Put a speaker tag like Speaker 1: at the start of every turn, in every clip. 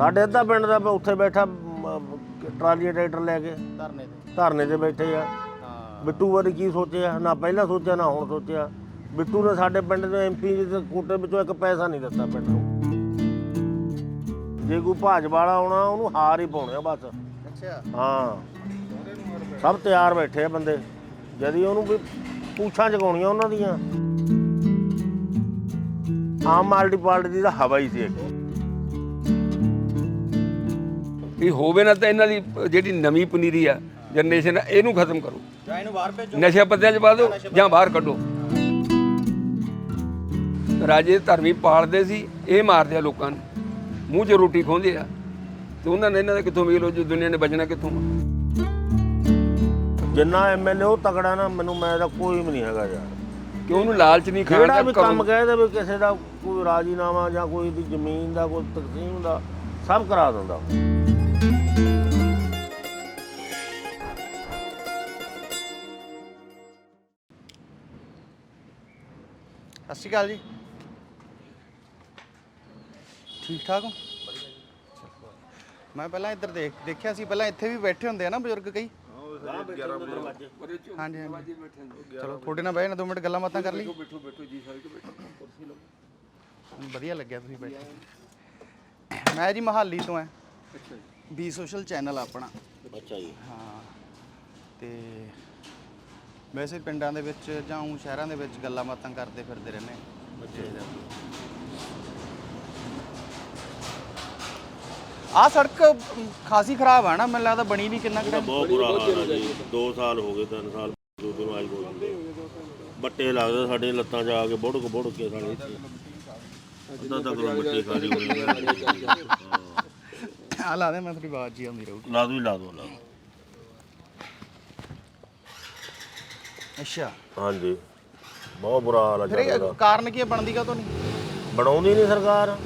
Speaker 1: ਸਾਡੇ ਅੱਧਾ ਪਿੰਡ ਦਾ ਉੱਥੇ ਬੈਠਾ ਮ, ਟਰਾਲੀ ਟਰੈਕਟਰ ਲੈ ਕੇ।
Speaker 2: ਧਰਨੇ ਤੇ।
Speaker 1: ਧਰਨੇ ਤੇ ਬੈਠੇ ਆ।
Speaker 2: ਹਾਂ।
Speaker 1: ਬਿੱਟੂ ਬਾਰੇ ਕੀ ਸੋਚਿਆ? ਨਾ ਪਹਿਲਾਂ ਸੋਚਿਆ ਨਾ ਹੁਣ ਸੋਚਿਆ। ਬਿੱਟੂ ਨੇ ਸਾਡੇ ਪਿੰਡ ਦੇ ਐਮਪੀ ਦੇ ਕੋਟੇ ਵਿੱਚੋਂ ਇੱਕ ਪੈਸਾ ਨਹੀਂ ਦਿੱਤਾ ਪਿੰਡ ਨੂੰ। ਜੇ ਕੋਈ ਭਾਜ ਵਾਲਾ ਆਉਣਾ ਉਹਨੂੰ ਹਾਰ ਹੀ ਪਾਉਣੇ ਆ ਬਸ।
Speaker 2: ਅੱਛਾ।
Speaker 1: ਹਾਂ। ਸਭ ਤਿਆਰ ਬੈਠੇ ਆ ਬੰਦੇ। ਜਦੀ ਉਹਨੂੰ ਵੀ ਪੂਛਾਂ ਜਗਾਉਣੀਆਂ ਉਹਨਾਂ ਦੀਆਂ। ਆਮ ਆਦਮੀ ਪਾਰਟੀ ਦੀ ਤਾਂ ਹਵਾ ਹੀ ਸੀ ਇੱਕ।
Speaker 3: ਵੀ ਹੋਵੇ ਨਾ ਤਾਂ ਇਹਨਾਂ ਦੀ ਜਿਹੜੀ ਨਵੀਂ ਪਨੀਰੀ ਆ ਜਨਰੇਸ਼ਨ ਇਹਨੂੰ ਖਤਮ ਕਰੋ।
Speaker 2: ਜਾਂ ਇਹਨੂੰ ਬਾਹਰ ਭੇਜੋ।
Speaker 3: ਨਸ਼ਾ ਪੱਤਿਆਂ 'ਚ ਪਾ ਦਿਓ ਜਾਂ ਬਾਹਰ ਕੱਢੋ। ਰਾਜੇ ਧਰਮੀ ਪਾਲਦੇ ਸੀ ਇਹ ਮਾਰਦੇ ਆ ਲੋਕਾਂ ਨੂੰ। ਮੂੰਹ 'ਚ ਰੋਟੀ ਖੋਹਦੇ ਆ। ਤੇ ਉਹਨਾਂ ਨੇ ਇਹਨਾਂ ਦਾ ਕਿੱਥੋਂ ਮੇਲ ਹੋ ਜੋ ਦੁਨੀਆ ਨੇ ਬਚਣਾ ਕਿੱਥੋਂ?
Speaker 1: ਜਿੰਨਾ ਐਮਐਲਏ ਉਹ ਤਗੜਾ ਨਾ ਮੈਨੂੰ ਮੈਂ ਦਾ ਕੋਈ ਵੀ ਨਹੀਂ ਹੈਗਾ ਯਾਰ।
Speaker 3: ਕਿ ਉਹਨੂੰ ਲਾਲਚ ਨਹੀਂ ਖਾਣ ਦਾ
Speaker 1: ਵੀ ਕੰਮ। ਕਹਿ ਦੇਵੇ ਕਿਸੇ ਦਾ ਕੋਈ ਰਾਜੀਨਾਮਾ ਜਾਂ ਕੋਈ ਦੀ ਜ਼ਮੀਨ ਦਾ ਕੋਈ ਤਕਸੀਮ ਦਾ ਸਭ ਕਰਾ ਦਿੰਦਾ।
Speaker 2: ਸਤਿ ਸ਼੍ਰੀ ਅਕਾਲ ਜੀ। ਠੀਕ ਠਾਕ ਹੋ? ਮੈਂ ਪਹਿਲਾਂ ਇੱਧਰ ਦੇਖ ਦੇਖਿਆ ਸੀ ਪਹਿਲਾਂ ਇੱਥੇ ਵੀ ਬੈਠੇ ਹੁੰਦੇ ਆ ਨਾ ਬਜ਼ੁਰਗ ਕਈ। ਹਾਂਜੀ ਹਾਂਜੀ। ਚਲੋ ਤੁਹਾਡੇ ਨਾਲ ਬਹਿ ਨਾ ਦੋ ਮਿੰਟ ਗੱਲਾਂ ਬਾਤਾਂ ਕਰ ਲਈ।
Speaker 3: ਬੈਠੋ ਬੈਠੋ ਜੀ ਸਾਰੇ ਬੈਠੋ ਕੁਰਸੀ ਲਓ
Speaker 2: ਮੈਨੂੰ ਵਧੀਆ ਲੱਗਿਆ ਤੁਸੀਂ ਬੈਠੇ। ਮੈਂ ਜੀ ਮਹਾਲੀ ਤੋਂ ਆ।
Speaker 3: ਅੱਛਾ ਜੀ।
Speaker 2: ਬੀ ਸੋਸ਼ਲ ਚੈਨਲ ਆਪਣਾ।
Speaker 1: ਅੱਛਾ ਜੀ।
Speaker 2: ਹਾਂ ਤੇ ਵੈਸੇ ਪਿੰਡਾਂ ਦੇ ਵਿੱਚ ਜਾਂ ਊਂ ਸ਼ਹਿਰਾਂ ਦੇ ਵਿੱਚ ਗੱਲਾਂ ਬਾਤਾਂ ਕਰਦੇ ਫਿਰਦੇ ਰਹਿੰਦੇ ਆ ਆ ਸੜਕ ਖਾਸੀ ਖਰਾਬ ਆ ਨਾ ਮੈਨੂੰ ਲੱਗਦਾ ਬਣੀ ਨਹੀਂ ਕਿੰਨਾ ਕੁ time?
Speaker 1: ਬਹੁਤ ਬੁਰਾ ਹਾਲ ਹੈ ਜੀ। 2 ਸਾਲ ਹੋ ਗਏ 3 ਸਾਲ ਦੂਜੇ ਨੂੰ ਆਈ ਕੋਈ ਬੱਟੇ ਲੱਗਦੇ ਸਾਡੇ ਲੱਤਾਂ 'ਚ ਆ ਕੇ ਬੁੜਕ ਬੁੜਕ ਕੇ ਸਾਡੇ ਇੱਥੇ। ਅੱਧਾ ਤੱਕ ਮਿੱਟੀ ਖਾਲੀ ਹੋਈ ਹੈ
Speaker 2: ਆ ਲਾ ਦੇ ਮੈਂ ਤੁਹਾਡੀ ਆਵਾਜ਼ ਜੀ ਆਉਂਦੀ ਰਹੂ
Speaker 1: ਲਾ ਦੋ ਹੀ ਲਾ ਦੋ ਲਾ ਦਿਓ।
Speaker 2: ਅੱਛਾ।
Speaker 1: ਹਾਂਜੀ। ਬਹੁਤ ਬੁਰਾ ਹਾਲ ਹੈ
Speaker 2: ਫਿਰ ਕਾਰਨ ਕੀ ਹੈ ਬਣਦੀ ਕਾ ਤੋਂ ਨਹੀਂ?
Speaker 1: ਬਣਾਉਂਦੀ ਨਹੀਂ ਸਰਕਾਰ।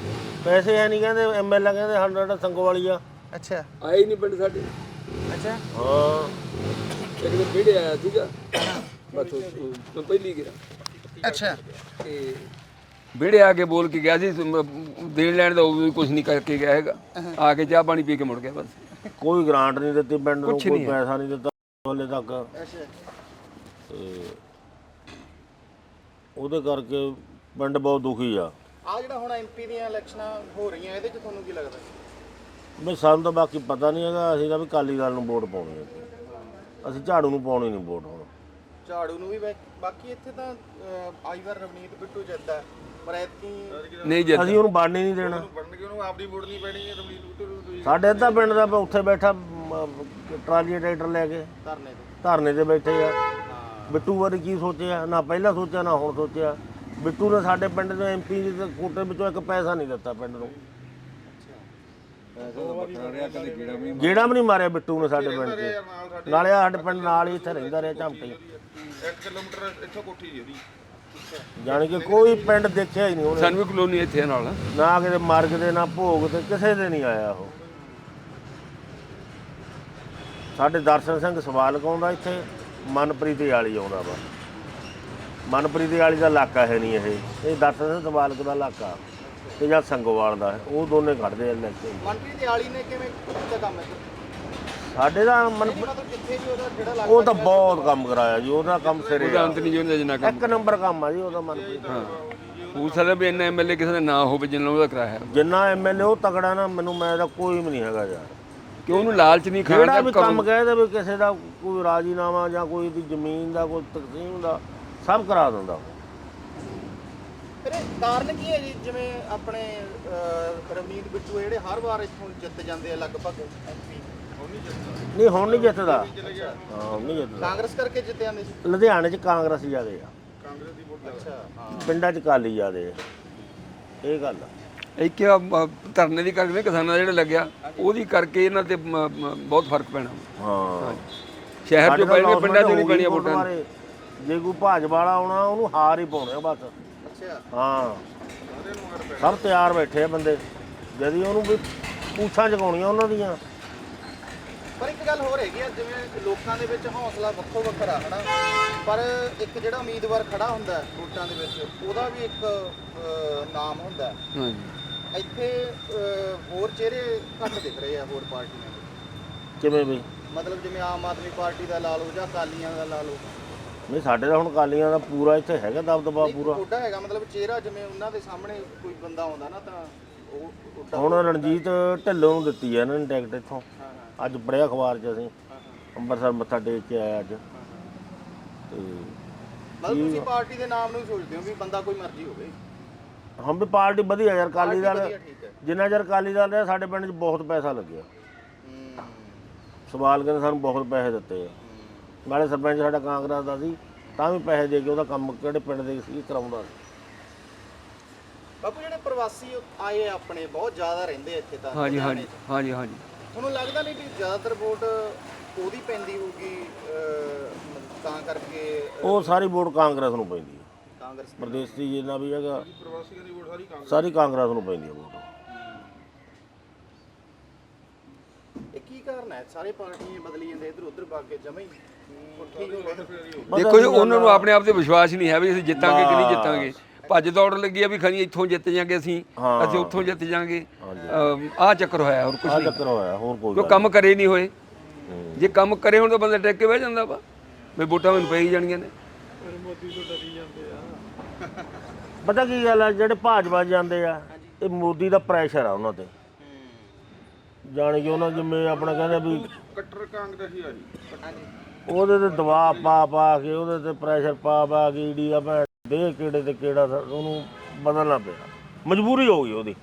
Speaker 1: ਪੈਸੇ ਹੈ ਨਹੀਂ ਕਹਿੰਦੇ ਐਮਐਲਏ ਕਹਿੰਦੇ 100 ਸੰਗੋਵਾਲੀ ਆ।
Speaker 2: ਅੱਛਾ।
Speaker 3: ਆਏ ਹੀ ਨਹੀਂ ਪਿੰਡ ਸਾਡੇ।
Speaker 2: ਅੱਛਾ।
Speaker 1: ਹਾਂ।
Speaker 3: ਇੱਕ ਦਿਨ ਵਿਹੜੇ ਆਇਆ ਸੀਗਾ। ਬਸ ਉਹ- ਉਹ ਪਹਿਲੀ ਗਿਆ।
Speaker 2: ਅੱਛਾ।
Speaker 3: ਤੇ ਵਿਹੜੇ ਆ ਕੇ ਬੋਲ ਕੇ ਗਿਆ ਸੀ ਮ- ਦੇਣ ਲੈਣ ਦਾ ਕੁਝ ਨਹੀਂ ਕਰਕੇ ਗਿਆ ਹੈਗਾ। ਆ ਕੇ ਚਾਹ ਪਾਣੀ ਪੀ ਕੇ ਮੁੜ ਗਿਆ ਬਸ।
Speaker 1: ਕੋਈ ਗ੍ਰਾਂਟ ਨਹੀਂ ਦਿੱਤੀ ਪਿੰਡ ਨੂੰ ਕੋਈ। ਪੈਸਾ ਨਹੀਂ ਦਿੱਤਾ। ਹਲੇ ਤੱਕ।
Speaker 2: ਅੱਛਾ।
Speaker 1: ਤੇ ਉਹਦੇ ਕਰਕੇ ਪਿੰਡ ਬਹੁਤ ਦੁਖੀ ਆ।
Speaker 2: ਆ ਜਿਹੜਾ ਹੁਣ ਐਮਪੀ ਦੀਆਂ ਇਲੈਕਸ਼ਨਾਂ ਹੋ ਰਹੀਆਂ ਇਹਦੇ ਚ ਤੁਹਾਨੂੰ ਕੀ ਲੱਗਦਾ?
Speaker 1: ਵੀ ਸਾਨੂੰ ਤਾਂ ਬਾਕੀ ਪਤਾ ਨਹੀਂ ਹੈਗਾ ਅਸੀਂ ਤਾਂ ਵੀ ਕਾਲੀ ਦਲ ਨੂੰ ਵੋਟ ਪਾਉਣੀ ਹੈ। ਅਸੀਂ ਝਾੜੂ ਨੂੰ ਪਾਉਣੀ ਨਹੀਂ ਵੋਟ ਹੁਣ।
Speaker 2: ਝਾੜੂ ਨੂੰ ਵੀ ਬੈ- ਬਾਕੀ ਇੱਥੇ ਤਾਂ ਅਹ, ਆਈ ਵਾਰ ਰਵਨੀਤ ਬਿੱਟੂ ਜਿੱਤਦਾ ਪਰ ਐਤਕੀ
Speaker 3: ਨਹੀਂ ਜਿੱਤ
Speaker 1: ਅਸੀਂ ਉਹਨੂੰ ਵੜਨ ਹੀ ਨਹੀਂ ਦੇਣਾ। ਸਾਡੇ ਅੱਧਾ ਪਿੰਡ ਦਾ ਉੱਥੇ ਬੈਠਾ ਮ, ਟਰਾਲੀ ਟਰੈਕਟਰ ਲੈ ਕੇ।
Speaker 2: ਧਰਨੇ ਤੇ।
Speaker 1: ਧਰਨੇ ਤੇ ਬੈਠੇ ਆ। ਬਿੱਟੂ ਬਾਰੇ ਕੀ ਸੋਚਿਆ? ਨਾ ਪਹਿਲਾਂ ਸੋਚਿਆ ਨਾ ਹੁਣ ਸੋਚਿਆ। ਬਿੱਟੂ ਨੇ ਸਾਡੇ ਪਿੰਡ ਦੇ ਐਮਪੀ ਦੇ ਕੋਟੇ ਵਿੱਚੋਂ ਇੱਕ ਪੈਸਾ ਨਹੀਂ ਦਿੱਤਾ ਪਿੰਡ ਨੂੰ। ਜਿਹੜਾ ਵੀ ਨਹੀਂ ਮਾਰਿਆ ਬਿੱਟੂ ਨੇ ਸਾਡੇ ਪਿੰਡ 'ਚ ਨਾਲੇ ਸਾਡੇ ਪਿੰਡ ਨਾਲ ਹੀ ਇੱਥੇ ਰਹਿੰਦਾ ਰਿਹਾ ਝਮਟੀ
Speaker 4: 1 ਕਿਲੋਮੀਟਰ ਇੱਥੋਂ ਕੋਠੀ ਜੀ ਉਹਦੀ
Speaker 1: ਜਾਣੀ ਕਿ ਕੋਈ ਪਿੰਡ ਦੇਖਿਆ ਹੀ ਨਹੀਂ ਉਹਨੇ।
Speaker 3: ਸਾਨੂੰ ਵੀ ਕਲੋਨੀ ਇੱਥੇ ਆ ਨਾਲ।
Speaker 1: ਨਾ ਕਿਤੇ ਮਰਗ ਦੇ ਨਾ ਭੋਗ ਤੇ ਕਿਸੇ ਦੇ ਨਹੀਂ ਆਇਆ ਉਹ। ਸਾਡੇ ਦਰਸ਼ਨ ਸਿੰਘ ਸਵਾਲ ਆਉਂਦਾ ਇੱਥੇ। ਮਨਪ੍ਰੀਤ ਵਾਲੀ ਆਉਂਦਾ ਵਾ। ਮਨਪ੍ਰੀਤ ਵਾਲੀ ਦਾ ਇਲਾਕਾ ਹੈ ਨਹੀਂ ਇਹ। ਇਹ ਦਰਸ਼ਨ ਸਿੰਘ ਸਵਾਲਕ ਦਾ ਇਲਾਕਾ? ਤੇ ਜਾਂ ਸੰਗੋਵਾਲ ਦਾ ਹੈ। ਉਹ ਦੋਨੇ ਖੜਦੇ ਆ ਇਲੈਕਸ਼ਨ
Speaker 2: ਮਨਪ੍ਰੀਤ ਆਲੀ ਨੇ ਕਿਵੇਂ ਕੀਤਾ ਕੰਮ ਹੈ
Speaker 1: ਸਾਡੇ ਦਾ ਮਨ
Speaker 2: ਮਤਲਬ ਜਿੱਥੇ ਵੀ ਉਹਦਾ ਜਿਹੜਾ ਲੱਗਦਾ
Speaker 1: ਉਹ ਤਾਂ ਬਹੁਤ ਕੰਮ ਕਰਾਇਆ ਜੀ। ਉਹਦਾ ਕੰਮ ਸਿਰੇ
Speaker 3: ਉਹਦਾ। ਅੰਤ ਨਹੀਂ ਜਿੰਨਾ ਕੰਮ
Speaker 1: ਇੱਕ ਨੰਬਰ ਕੰਮ ਆ ਜੀ ਉਹਦਾ ਮਨਪ੍ਰੀਤ
Speaker 3: ਹਾਂ। ਹੋ ਸਕਦਾ ਵੀ ਇੰਨਾ ਐਮਐਲਏ ਕਿਸੇ ਦਾ ਨਾ ਹੋਵੇ ਜਿੰਨਾ ਉਹਦਾ ਕਰਾਇਆ।
Speaker 1: ਜਿੰਨਾ ਐਮਐਲਏ ਉਹ ਤਗੜਾ ਨਾ ਮੈਨੂੰ ਮੈਂ ਦਾ ਕੋਈ ਵੀ ਨਹੀਂ ਹੈਗਾ ਯਾਰ।
Speaker 3: ਕਿ ਉਹਨੂੰ ਲਾਲਚ ਨਹੀਂ ਖਾਣ
Speaker 1: ਜਿਹੜਾ
Speaker 3: ਦਾ
Speaker 1: ਵੀ ਕੰਮ ਕਹਿ ਦੇਵੇ ਕਿਸੇ ਦਾ ਕੋਈ ਰਾਜੀਨਾਮਾ ਜਾਂ ਕੋਈ ਦੀ ਜ਼ਮੀਨ ਦਾ ਕੋਈ ਤਕਸੀਮ ਦਾ ਸਭ ਕਰਾ ਦਿੰਦਾ ਉਹ।
Speaker 2: ਫਿਰ ਇਹ ਕਾਰਨ ਕੀ ਹੈ ਜੀ? ਜਿਵੇਂ ਆਪਣੇ ਅਹ, ਰਵਨੀਤ ਬਿੱਟੂ ਜਿਹੜੇ ਹਰ ਵਾਰ ਇੱਥੋਂ ਜਿੱਤ ਜਾਂਦੇ ਆ ਲਗਭਗ। ਐਮਪੀ
Speaker 1: ਨਹੀਂ ਹੁਣ ਨਹੀਂ ਜਿੱਤਦਾ। ਹਾਂ ਹੁਣ ਨਹੀਂ ਜਿੱਤਦਾ।
Speaker 2: ਕਾਂਗਰਸ ਕਰਕੇ ਜਿੱਤ ਜਾਂਦੇ ਸੀ?
Speaker 1: ਲੁਧਿਆਣੇ 'ਚ ਕਾਂਗਰਸ ਜ਼ਿਆਦੇ ਆ।
Speaker 2: ਅੱਛਾ ਹਾਂ।
Speaker 1: ਪਿੰਡਾਂ 'ਚ ਕਾਲੀ ਜ਼ਿਆਦੇ ਆ। ਇਹ ਗੱਲ ਆ।
Speaker 3: ਇੱਕ ਆ, ਅ, ਧਰਨੇ ਦੀ ਕਰਕੇ ਕਿਸਾਨਾਂ ਦਾ ਜਿਹੜਾ ਲੱਗਿਆ ਉਹਦੀ ਕਰਕੇ ਇਹਨਾਂ ਤੇ ਮ- ਮ- ਬਹੁਤ ਫ਼ਰਕ ਪੈਣਾ।
Speaker 1: ਹਾਂ।
Speaker 3: ਸ਼ਹਿਰ ਚੋਂ
Speaker 1: ਤਾਂ
Speaker 3: ਪਹਿਲੇ ਪਿੰਡਾਂ ਚੋਂ ਨਹੀਂ ਪੈਣੀਆਂ ਵੋਟਾਂ।
Speaker 1: ਜੇ ਕੋਈ ਭਾਜ ਵਾਲਾ ਆਉਣਾ ਉਹਨੂੰ ਹਾਰ ਹੀ ਪਾਉਣੇ ਆ ਬਸ।
Speaker 2: ਅੱਛਾ।
Speaker 1: ਹਾਂ। ਸਭ ਤਿਆਰ ਬੈਠੇ ਆ ਬੰਦੇ। ਜਦੀ ਉਹਨੂੰ ਵੀ ਪੂਛਾਂ ਜਗਾਉਣੀਆਂ ਉਹਨਾਂ ਦੀਆਂ।
Speaker 2: ਪਰ ਇੱਕ ਗੱਲ ਹੋਰ ਹੈਗੀ ਆ ਜਿਵੇਂ ਲੋਕਾਂ ਦੇ ਵਿੱਚ ਹੌਸਲਾ ਵੱਖੋ ਵੱਖਰਾ ਹਨਾ? ਪਰ ਇੱਕ ਜਿਹੜਾ ਉਮੀਦਵਾਰ ਖੜਾ ਹੁੰਦਾ ਹੈ ਵੋਟਾਂ ਦੇ ਵਿੱਚ ਉਹਦਾ ਵੀ ਇੱਕ ਅਹ, ਨਾਮ ਹੁੰਦਾ। ਹੈ।
Speaker 3: ਹਾਂਜੀ।
Speaker 2: ਇੱਥੇ ਅਹ, ਹੋਰ ਚਿਹਰੇ ਘੱਟ ਦਿਖ ਰਹੇ ਆ ਹੋਰ ਪਾਰਟੀਆਂ ਦੇ।
Speaker 1: ਕਿਵੇਂ ਬਈ?
Speaker 2: ਮਤਲਬ ਜਿਵੇਂ ਆਮ ਆਦਮੀ ਪਾਰਟੀ ਦਾ ਲਾ ਲਓ ਜਾਂ ਅਕਾਲੀਆਂ ਦਾ ਲਾ ਲਓ।
Speaker 1: ਨਹੀਂ ਸਾਡੇ ਤਾਂ ਹੁਣ ਕਾਲੀਆਂ ਦਾ ਪੂਰਾ ਇੱਥੇ ਹੈਗਾ ਦਬਦਬਾ ਪੂਰਾ।
Speaker 2: ਤੁਹਾਡਾ ਹੈਗਾ ਮਤਲਬ ਚਿਹਰਾ ਜਿਵੇਂ ਉਹਨਾਂ ਦੇ ਸਾਹਮਣੇ ਕੋਈ ਬੰਦਾ ਆਉਂਦਾ ਨਾ ਤਾਂ ਉਹ ਉੱਡਾ
Speaker 1: ਹੁਣ ਰਣਜੀਤ ਢਿੱਲੋਂ ਨੂੰ ਦਿੱਤੀ ਹੈ ਇਹਨਾਂ ਨੇ ਟਿਕਟ ਇੱਥੋਂ।
Speaker 2: ਹਾਂ ਹਾਂ।
Speaker 1: ਅੱਜ ਪੜਿਆ ਅਖਬਾਰ 'ਚ ਅਸੀਂ
Speaker 2: ਹਾਂ, ਹਾਂ,
Speaker 1: ਅੰਮ੍ਰਿਤਸਰ ਮੱਥਾ ਟੇਕ ਕੇ ਆਇਆ ਅੱਜ।
Speaker 2: ਹਾਂ, ਹਾਂ।
Speaker 1: ਤੇ
Speaker 2: ਮਤਲਬ ਤੁਸੀਂ ਪਾਰਟੀ ਦੇ ਨਾਮ ਨੂੰ ਹੀ ਸੋਚਦੇ ਹੋ ਵੀ ਬੰਦਾ ਕੋਈ ਮਰਜ਼ੀ ਹੋਵੇ।
Speaker 1: ਹਮ ਵੀ ਪਾਰਟੀ ਵਧੀਆ ਯਾਰ ਕਾਲੀ ਦਲ
Speaker 2: ਵਧੀਆ ਠੀਕ ਹੈ।
Speaker 1: ਜਿੰਨਾ ਚਿਰ ਕਾਲੀ ਦਲ ਰਿਹਾ ਸਾਡੇ ਪਿੰਡ 'ਚ ਬਹੁਤ ਪੈਸਾ ਲੱਗਿਆ।
Speaker 2: ਹੂੰ।
Speaker 1: ਸਵਾਲ ਕਹਿੰਦੇ ਸਾਨੂੰ ਬਹੁਤ ਪੈਸੇ ਦਿੱਤੇ ਆ। ਨਾਲੇ ਸਰਪੰਚ ਸਾਡਾ ਕਾਂਗਰਸ ਦਾ ਸੀ ਤਾਂ ਵੀ ਪੈਸੇ ਦੇ ਕੇ ਉਹਦਾ ਕੰਮ ਕਿਹੜੇ ਪਿੰਡ ਦੇ ਸੀ ਕਰਾਉਂਦਾ ਸੀ।
Speaker 2: ਬਾਪੂ ਜਿਹੜੇ ਪ੍ਰਵਾਸੀ ਆਏ ਆ ਆਪਣੇ ਬਹੁਤ ਜ਼ਿਆਦਾ ਰਹਿੰਦੇ ਆ ਇੱਥੇ ਤਾਂ
Speaker 3: ਹਾਂਜੀ
Speaker 2: ਲੁਧਿਆਣੇ
Speaker 3: ਹਾਂਜੀ
Speaker 2: 'ਚ।
Speaker 3: ਹਾਂਜੀ ਹਾਂਜੀ।
Speaker 2: ਤੁਹਾਨੂੰ ਲੱਗਦਾ ਨਹੀਂ ਵੀ ਜ਼ਿਆਦਾਤਰ ਵੋਟ ਉਹਦੀ ਪੈਂਦੀ ਹੋਊਗੀ ਅਹ, ਤਾਂ ਕਰਕੇ ਅਹ,
Speaker 1: ਉਹ ਸਾਰੀ ਵੋਟ ਕਾਂਗਰਸ ਨੂੰ ਪੈਂਦੀ ਹੈ
Speaker 2: ਕਾਂਗਰਸ ਦੀ?
Speaker 1: ਪ੍ਰਦੇਸ਼ੀ ਜਿੰਨਾ ਵੀ ਹੈਗਾ
Speaker 4: ਪ੍ਰਵਾਸੀਆਂ ਦੀ ਵੋਟ ਸਾਰੀ ਕਾਂਗਰਸ
Speaker 1: ਸਾਰੀ ਕਾਂਗਰਸ ਨੂੰ ਪੈਂਦੀ ਹੈ ਵੋਟ।
Speaker 2: ਇਹ ਕੀ ਕਾਰਨ ਹੈ? ਸਾਰੇ ਪਾਰਟੀਆਂ ਬਦਲੀ ਜਾਂਦੇ ਇਧਰ ਉਧਰ ਪਾ ਕੇ ਹੋ ਗਏ
Speaker 3: ਦੇਖੋ ਜੀ ਉਹਨਾਂ ਨੂੰ ਆਪਣੇ ਆਪ ਤੇ ਵਿਸ਼ਵਾਸ ਨਹੀਂ ਹੈ ਵੀ ਅਸੀਂ ਜਿੱਤਾਂਗੇ ਕਿ ਨਹੀਂ ਜਿੱਤਾਂਗੇ। ਭੱਜ ਦੌੜ ਲੱਗੀ ਆ ਵੀ ਖਣੀ ਇੱਥੋਂ ਜਿੱਤ ਜਾਾਂਗੇ ਅਸੀਂ
Speaker 1: ਹਾਂ।
Speaker 3: ਅਸੀਂ ਉੱਥੋਂ ਜਿੱਤ ਜਾਾਂਗੇ। ਆਹ ਚੱਕਰ ਹੋਇਆ ਹੋਰ ਕੁਝ
Speaker 1: ਆ
Speaker 3: ਨਹੀਂ।
Speaker 1: ਚੱਕਰ ਹੋਇਆ ਹੋਰ ਕੋਈ
Speaker 3: ਕਿਉਂ
Speaker 1: ਗੱਲ
Speaker 3: ਕੰਮ ਕਰੇ ਨਹੀਂ ਹੋਏ। ਜੇ ਕੰਮ ਕਰੇ ਹੁਣ ਤਾਂ ਬੰਦਾ ਟਿਕ ਕੇ ਬਹਿ ਜਾਂਦਾ ਵਾ। ਵੀ ਵੋਟਾਂ ਮੈਨੂੰ ਪਈ ਜਾਣੀਆਂ ਨੇ।
Speaker 1: ਪਤਾ ਕੀ ਗੱਲ ਆ ਜਿਹੜੇ ਭਾਜਪਾ ਜਾਂਦੇ ਆ ਇਹ ਮੋਦੀ ਦਾ ਪ੍ਰੈਸ਼ਰ ਆ ਉਹਨਾਂ ਤੇ। ਜਾਣੀ ਕਿ ਉਹਨਾਂ ਜਿਵੇਂ ਆਪਣਾ ਕਹਿੰਦੇ ਵੀ
Speaker 4: ਕੱਟਰ ਕਾਂਗਰਸੀ ਆ ਜੀ।
Speaker 1: ਉਹਦੇ ਤੇ ਦਬਾਅ ਪਾ ਪਾ ਕੇ ਉਹਦੇ ਤੇ ਪ੍ਰੈਸ਼ਰ ਪਾ ਪਾ ਕੇ ਈਡੀ ਦਾ ਭੈਣ ਦੇ ਕਿਹੜੇ ਤੇ ਕਿਹੜਾ ਉਹਨੂੰ ਬਦਲਣਾ ਪਿਆ। ਮਜਬੂਰੀ ਹੋ ਗਈ ਉਹਦੀ।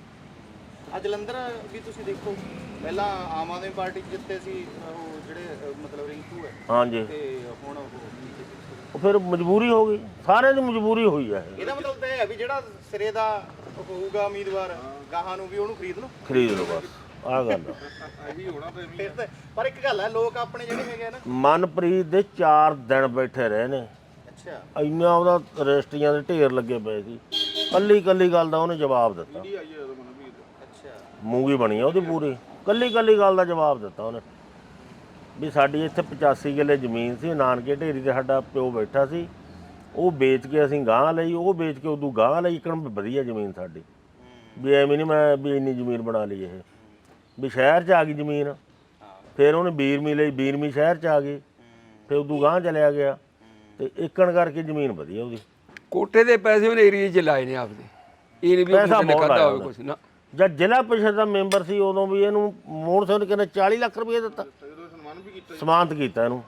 Speaker 2: ਆ ਜਲੰਧਰ ਵੀ ਤੁਸੀਂ ਦੇਖੋ ਪਹਿਲਾਂ ਆਮ ਆਦਮੀ ਪਾਰਟੀ ਜਿੱਤੇ ਸੀ ਉਹ ਜਿਹੜੇ ਮਤਲਬ ਰਿੰਕੂ ਹੈ।
Speaker 1: ਹਾਂਜੀ।
Speaker 2: ਤੇ ਹੁਣ ਉਹ।
Speaker 1: ਉਹ ਫਿਰ ਮਜਬੂਰੀ ਹੋ ਗਈ। ਸਾਰਿਆਂ ਦੀ ਮਜਬੂਰੀ ਹੋਈ ਆ ਇਹ।
Speaker 2: ਇਹਦਾ ਮਤਲਬ ਤਾਂ ਇਹ ਹੈ ਵੀ ਜਿਹੜਾ ਸਿਰੇ ਦਾ ਹੋਊਗਾ ਉਮੀਦਵਾਰ ਗਾਹਾਂ ਨੂੰ ਵੀ ਉਹਨੂੰ ਖਰੀਦ ਲਓ।
Speaker 1: ਖਰੀਦ ਲਓ ਬਸ ਆਹ ਗੱਲ ਆ।
Speaker 4: ਇਹੀ ਹੋਣਾ ਤੇ
Speaker 2: ਫਿਰ ਤਾਂ ਪਰ ਇੱਕ ਗੱਲ ਹੈ ਲੋਕ ਆਪਣੇ ਜਿਹੜੇ ਹੈਗੇ ਆ ਨਾ
Speaker 1: ਮਨਪ੍ਰੀਤ ਦੇ 4 ਦਿਨ ਬੈਠੇ ਰਹੇ ਨੇ।
Speaker 2: ਅੱਛਾ।
Speaker 1: ਇੰਨਾ ਉਹਦਾ ਰਜਿਸਟਰੀਆਂ ਦੇ ਢੇਰ ਲੱਗੇ ਪਏ ਸੀ। ਕੱਲੀ ਕੱਲੀ ਗੱਲ ਦਾ ਉਹਨੇ ਜਵਾਬ ਦਿੱਤਾ।
Speaker 4: ਹੈ
Speaker 2: ਅੱਛਾ।
Speaker 1: ਮੂੰਗੀ ਬਣੀ ਆ ਉਹਦੀ ਪੂਰੀ। ਕੱਲੀ ਕੱਲੀ ਗੱਲ ਦਾ ਜਵਾਬ ਦਿੱਤਾ ਉਹਨੇ। ਵੀ ਸਾਡੀ ਇੱਥੇ 85 ਕਿੱਲੇ ਜ਼ਮੀਨ ਸੀ ਨਾਨਕੇ ਢੇਰੀ ਤੇ ਸਾਡਾ ਪਿਓ ਬੈਠਾ ਸੀ। ਉਹ ਵੇਚ ਕੇ ਅਸੀਂ ਗਾਂ ਲਈ ਉਹ ਵੇਚ ਕੇ ਉਦੋਂ ਗਾਂ ਲਈ ਇੱਕਣ ਵਧੀਆ ਜ਼ਮੀਨ ਸਾਡੀ। ਵੀ ਐਵੇਂ ਨਹੀਂ ਮੈਂ ਵੀ ਇੰਨੀ ਜ਼ਮੀਨ ਬਣਾ ਲਈ ਇਹ। ਵੀ ਸ਼ਹਿਰ 'ਚ ਆ ਗਈ ਜ਼ਮੀਨ। ਫਿਰ ਉਹਨੇ ਬੀਰਮੀ ਲਈ ਬੀਰਮੀ ਸ਼ਹਿਰ 'ਚ ਆ ਗਈ। ਫਿਰ ਉਦੋਂ ਗਾਂ ਚਲਿਆ ਗਿਆ। ਤੇ ਇੱਕਣ ਕਰਕੇ ਜ਼ਮੀਨ ਵਧੀਆ ਉਹਦੀ।
Speaker 3: ਕੋਟੇ ਦੇ ਪੈਸੇ ਉਹਨੇ ਏਰੀਏ 'ਚ ਲਾਏ ਨੇ ਆਪਦੇ। ਇਹ ਨਹੀਂ ਵੀ ਕਿਸੇ ਨੇ ਖਾਦਾ ਹੋਵੇ ਕੁਝ ਨਾ।
Speaker 1: ਜਦ ਜ਼ਿਲ੍ਹਾ ਪ੍ਰੀਸ਼ਦ ਦਾ ਮੈਂਬਰ ਸੀ ਉਦੋਂ ਵੀ ਇਹਨੂੰ ਮੋਹਨ ਸਿੰਘ ਨੇ ਕਿੰਨੇ 40 ਲੱਖ ਰੁਪਏ ਦਿੱਤਾ।
Speaker 4: ਵੀ ਕੀਤਾ
Speaker 1: ਸਮਾਨਤ ਕੀਤਾ ਇਹਨੂੰ।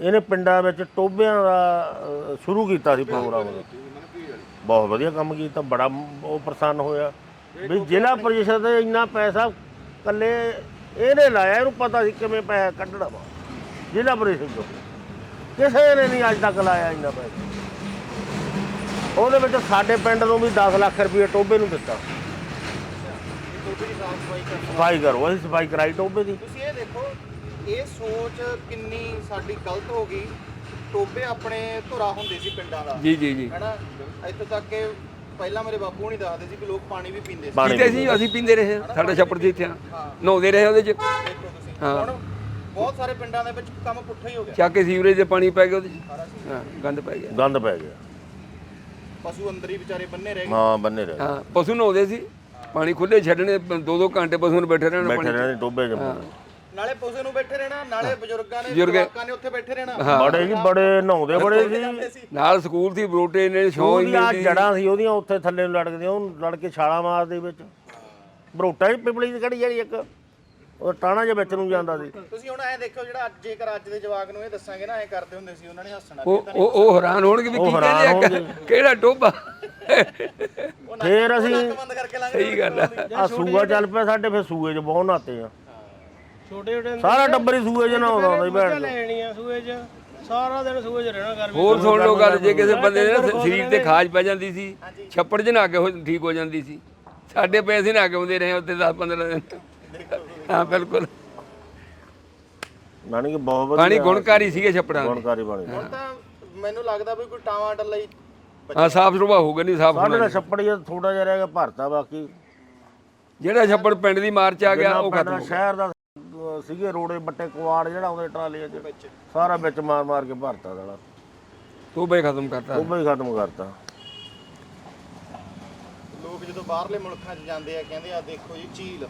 Speaker 1: ਇਹਨੇ ਪਿੰਡਾਂ ਵਿੱਚ ਟੋਬਿਆਂ ਦਾ ਸ਼ੁਰੂ ਕੀਤਾ ਸੀ ਪ੍ਰੋਗਰਾਮ।
Speaker 4: ਵਾਲੀ
Speaker 1: ਬਹੁਤ ਵਧੀਆ ਕੰਮ ਕੀਤਾ ਬੜਾ ਮ- ਉਹ ਪ੍ਰਸੰਨ ਹੋਇਆ। ਵੀ ਜ਼ਿਲ੍ਹਾ ਪ੍ਰੀਸ਼ਦ ਦੇ ਇੰਨਾ ਪੈਸਾ ਕੱਲੇ ਇਹਨੇ ਲਾਇਆ ਇਹਨੂੰ ਪਤਾ ਸੀ ਕਿਵੇਂ ਪੈਸਾ ਕੱਢਣਾ ਵਾ। ਜ਼ਿਲ੍ਹਾ ਪ੍ਰੀਸ਼ਦ ਤੋਂ ਕਿਸੇ ਨੇ ਨਹੀਂ ਅੱਜ ਤੱਕ ਲਾਇਆ ਇੰਨਾ ਪੈਸਾ। ਉਹਦੇ ਵਿੱਚ ਸਾਡੇ ਪਿੰਡ ਨੂੰ ਵੀ 10 ਲੱਖ ਰੁਪਏ ਟੋਬੇ ਨੂੰ ਦਿੱਤਾ।
Speaker 2: ਦੀ ਸਾਫ਼ ਸਫ਼ਾਈ ਕਰਨੀ
Speaker 1: ਸਫ਼ਾਈ ਕਰੋ ਅਸੀਂ ਸਫ਼ਾਈ ਕਰਾਈ ਟੋਬੇ ਦੀ।
Speaker 2: ਤੁਸੀਂ ਇਹ ਦੇਖੋ ਇਹ ਸੋਚ ਕਿੰਨੀ ਸਾਡੀ ਗਲਤ ਹੋ ਗਈ। ਟੋਬੇ ਆਪਣੇ ਧੁਰਾ ਹੁੰਦੇ ਸੀ ਪਿੰਡਾਂ ਦਾ।
Speaker 3: ਜੀ ਜੀ ਜੀ।
Speaker 2: ਹੈਨਾ? ਇੱਥੋਂ ਤੱਕ ਕਿ ਪਹਿਲਾਂ ਮੇਰੇ ਬਾਪੂ ਨਹੀਂ ਦੱਸਦੇ ਸੀ ਕਿ ਲੋਕ ਪਾਣੀ ਵੀ ਪੀਂਦੇ ਸੀ।
Speaker 1: ਪਾਣੀ
Speaker 3: ਪੀਂਦੇ ਸੀ। ਅਸੀਂ ਪੀਂਦੇ ਰਹੇ ਹਾਂ। ਸਾਡਾ ਛੱਪੜ ਸੀ। ਇੱਥੇ ਨਹਾਉਂਦੇ ਰਹੇ ਉਹਦੇ 'ਚ।
Speaker 2: ਦੇਖੋ ਤੁਸੀਂ।
Speaker 3: ਹਾਂ।
Speaker 2: ਹੁਣ ਬਹੁਤ ਸਾਰੇ ਪਿੰਡਾਂ ਦੇ ਵਿੱਚ ਕੰਮ ਪੁੱਠਾ ਹੀ ਹੋ ਗਿਆ।
Speaker 3: ਚੱਕ ਕੇ ਸੀਵਰੇਜ ਦੇ ਪਾਣੀ ਪੈ ਗਿਆ ਉਹਦੇ 'ਚ। ਹਾਂ ਗੰਦ ਪੈ ਗਿਆ।
Speaker 1: ਗੰਦ ਪੈ ਗਿਆ।
Speaker 2: ਪਸ਼ੂ ਅੰਦਰ ਹੀ ਵਿਚਾਰੇ ਬੰਨੇ ਰਹਿ ਗਏ।
Speaker 1: ਹਾਂ ਬੰਨੇ ਰਹੇ
Speaker 3: ਹਾਂ ਪਸ਼ੂ ਨਹਾਉਂਦੇ ਸੀ। ਪਾਣੀ ਖੁੱਲੇ ਛੱਡਣੇ ਦੋ ਦੋ ਘੰਟੇ ਪਸ਼ੂ ਨੂੰ ਬੈਠੇ ਰਹਿਣਾ
Speaker 1: ਬੈਠੇ
Speaker 3: ਪਾਣੀ।
Speaker 1: ਰਹਿੰਦੇ ਟੋਬੇ ਚ
Speaker 2: ਨਾਲੇ ਪਸ਼ੂ ਨੂੰ ਬੈਠੇ ਰਹਿਣਾ ਨਾਲੇ ਬਜ਼ੁਰਗਾਂ ਨੇ
Speaker 3: ਬਜ਼ੁਰਗ-
Speaker 2: ਜਵਾਕਾਂ ਨੇ ਉੱਥੇ ਬੈਠੇ ਰਹਿਣਾ।
Speaker 1: ਬੜੇ ਜੀ ਬੜੇ ਨਹਾਉਂਦੇ ਬੜੇ ਸੀ।
Speaker 3: ਨਾਲ ਸਕੂਲ ਸੀ ਬਰੋਟੇ ਨੇ ਛੋਂ
Speaker 1: ਉਹਦੀਆਂ ਜੜਾਂ ਸੀ। ਉਹਦੀਆਂ ਉੱਥੇ ਥੱਲੇ ਨੂੰ ਲੜਕਦੀਆਂ ਉਹ ਲੜ ਕੇ ਛਾਲਾ ਮਾਰਦੇ ਵਿੱਚ। ਬਰੋਟਾ ਹੀ ਪਿਪਲੀ ਦੀ ਖੜੀ ਜਿਹੜੀ ਇੱਕ। ਉਹ ਟਾਣਾ ਜਿਹਾ ਵਿੱਚ ਨੂੰ ਜਾਂਦਾ ਸੀ।
Speaker 2: ਤੁਸੀਂ ਹੁਣ ਐ ਦੇਖੋ ਜਿਹੜਾ ਅੱਜ ਜੇਕਰ ਅੱਜ ਦੇ ਜਵਾਕ ਨੂੰ ਇਹ ਦੱਸਾਂਗੇ ਨਾ ਐ ਕਰਦੇ ਹੁੰਦੇ ਸੀ ਉਹਨਾਂ ਨੇ ਹੱਸਣਾ
Speaker 3: ਉਹ ਉਹ ਉਹ ਹੈਰਾਨ ਹੋਣਗੇ ਵੀ ਕੀ ਕਹਿੰਦੇ ਆ। ਕਿਹੜਾ ਟੋਬਾ
Speaker 1: ਫੇਰ ਅਸੀਂ
Speaker 3: ਸਹੀ ਗੱਲ ਆ।
Speaker 1: ਆ ਸੂਆ ਚੱਲ ਪਿਆ ਸਾਡੇ ਫਿਰ ਸੂਏ 'ਚ ਬਹੁਤ ਨਹਾਤੇ ਆ।
Speaker 5: ਛੋਟੇ ਛੋਟੇ
Speaker 1: ਸਾਰਾ ਟੱਬਰ ਹੀ ਸੂਏ 'ਚ ਨਹਾਉਂਦਾ ਹੁੰਦਾ ਸੀ ਭੈਣ ਚੋਦ।
Speaker 5: ਲੈਣੀਆਂ ਸੂਏ 'ਚ ਸਾਰਾ ਦਿਨ ਸੂਏ 'ਚ ਰਹਿਣਾ ਗਰਮੀ
Speaker 3: ਹੋਰ ਸੁਣ ਲਓ ਗੱਲ ਜੇ ਕਿਸੇ ਬੰਦੇ ਦੇ ਨਾ ਸਰੀਰ ਤੇ ਖਾਜ ਪੈ ਜਾਂਦੀ ਸੀ ਛੱਪੜ 'ਚ ਨਹਾ ਕੇ ਠੀਕ ਹੋ ਜਾਂਦੀ ਸੀ। ਸਾਡੇ ਪੈਸੇ ਨਹਾ ਕੇ ਆਉਂਦੇ ਰਹੇ ਉੱਥੇ 10 15 ਦਿਨ। ਹਾਂ ਬਿਲਕੁਲ।
Speaker 1: ਯਾਨੀ ਕਿ ਬਹੁਤ ਵਧੀਆ
Speaker 3: ਪਾਣੀ ਗੁਣਕਾਰੀ ਸੀਗੇ ਛੱਪੜਾਂ ਦੇ।
Speaker 1: ਗੁਣਕਾਰੀ ਬਣੀ
Speaker 2: ਹੁਣ ਤਾਂ ਮੈਨੂੰ ਲੱਗਦਾ ਵੀ ਕੋਈ ਟਾਵਾਂ ਟੱਲਾ ਹੀ
Speaker 3: ਹਾਂ ਸਾਫ਼ ਸੁਭਾ ਹੋਊਗਾ ਨਹੀਂ ਸਾਫ਼
Speaker 1: ਸਾਡੇ ਦਾ ਛੱਪੜ ਜਿਹਾ ਥੋੜਾ ਜਿਹਾ ਰਹਿ ਗਿਆ ਭਰਤਾ ਬਾਕੀ।
Speaker 3: ਜਿਹੜਾ ਛੱਪੜ ਪਿੰਡ ਦੀ ਮਾਰ ਚ ਆ ਗਿਆ ਉਹ ਖਤਮ
Speaker 1: ਸ਼ਹਿਰ ਦਾ ਸੀਗੇ ਰੋੜੇ ਬੱਟੇ ਕੁਆੜ ਜਿਹੜਾ ਆਉਂਦੇ ਟਰਾਲੀਆਂ 'ਚ ਸਾਰਾ ਵਿੱਚ ਮਾਰ ਮਾਰ ਕੇ ਭਰਤਾ ਸਾਲਾ।
Speaker 3: ਤੋਬੇ ਖਤਮ ਕਰਤਾ।
Speaker 1: ਉਹ ਵੀ ਖਤਮ ਕਰਤਾ।
Speaker 2: ਲੋਕ ਜਦੋਂ ਜਦੋਂ ਬਾਹਰਲੇ ਮੁਲਕਾਂ 'ਚ ਜਾਂਦੇ ਆ ਕਹਿੰਦੇ ਆ ਦੇਖੋ ਜੀ ਝੀਲ।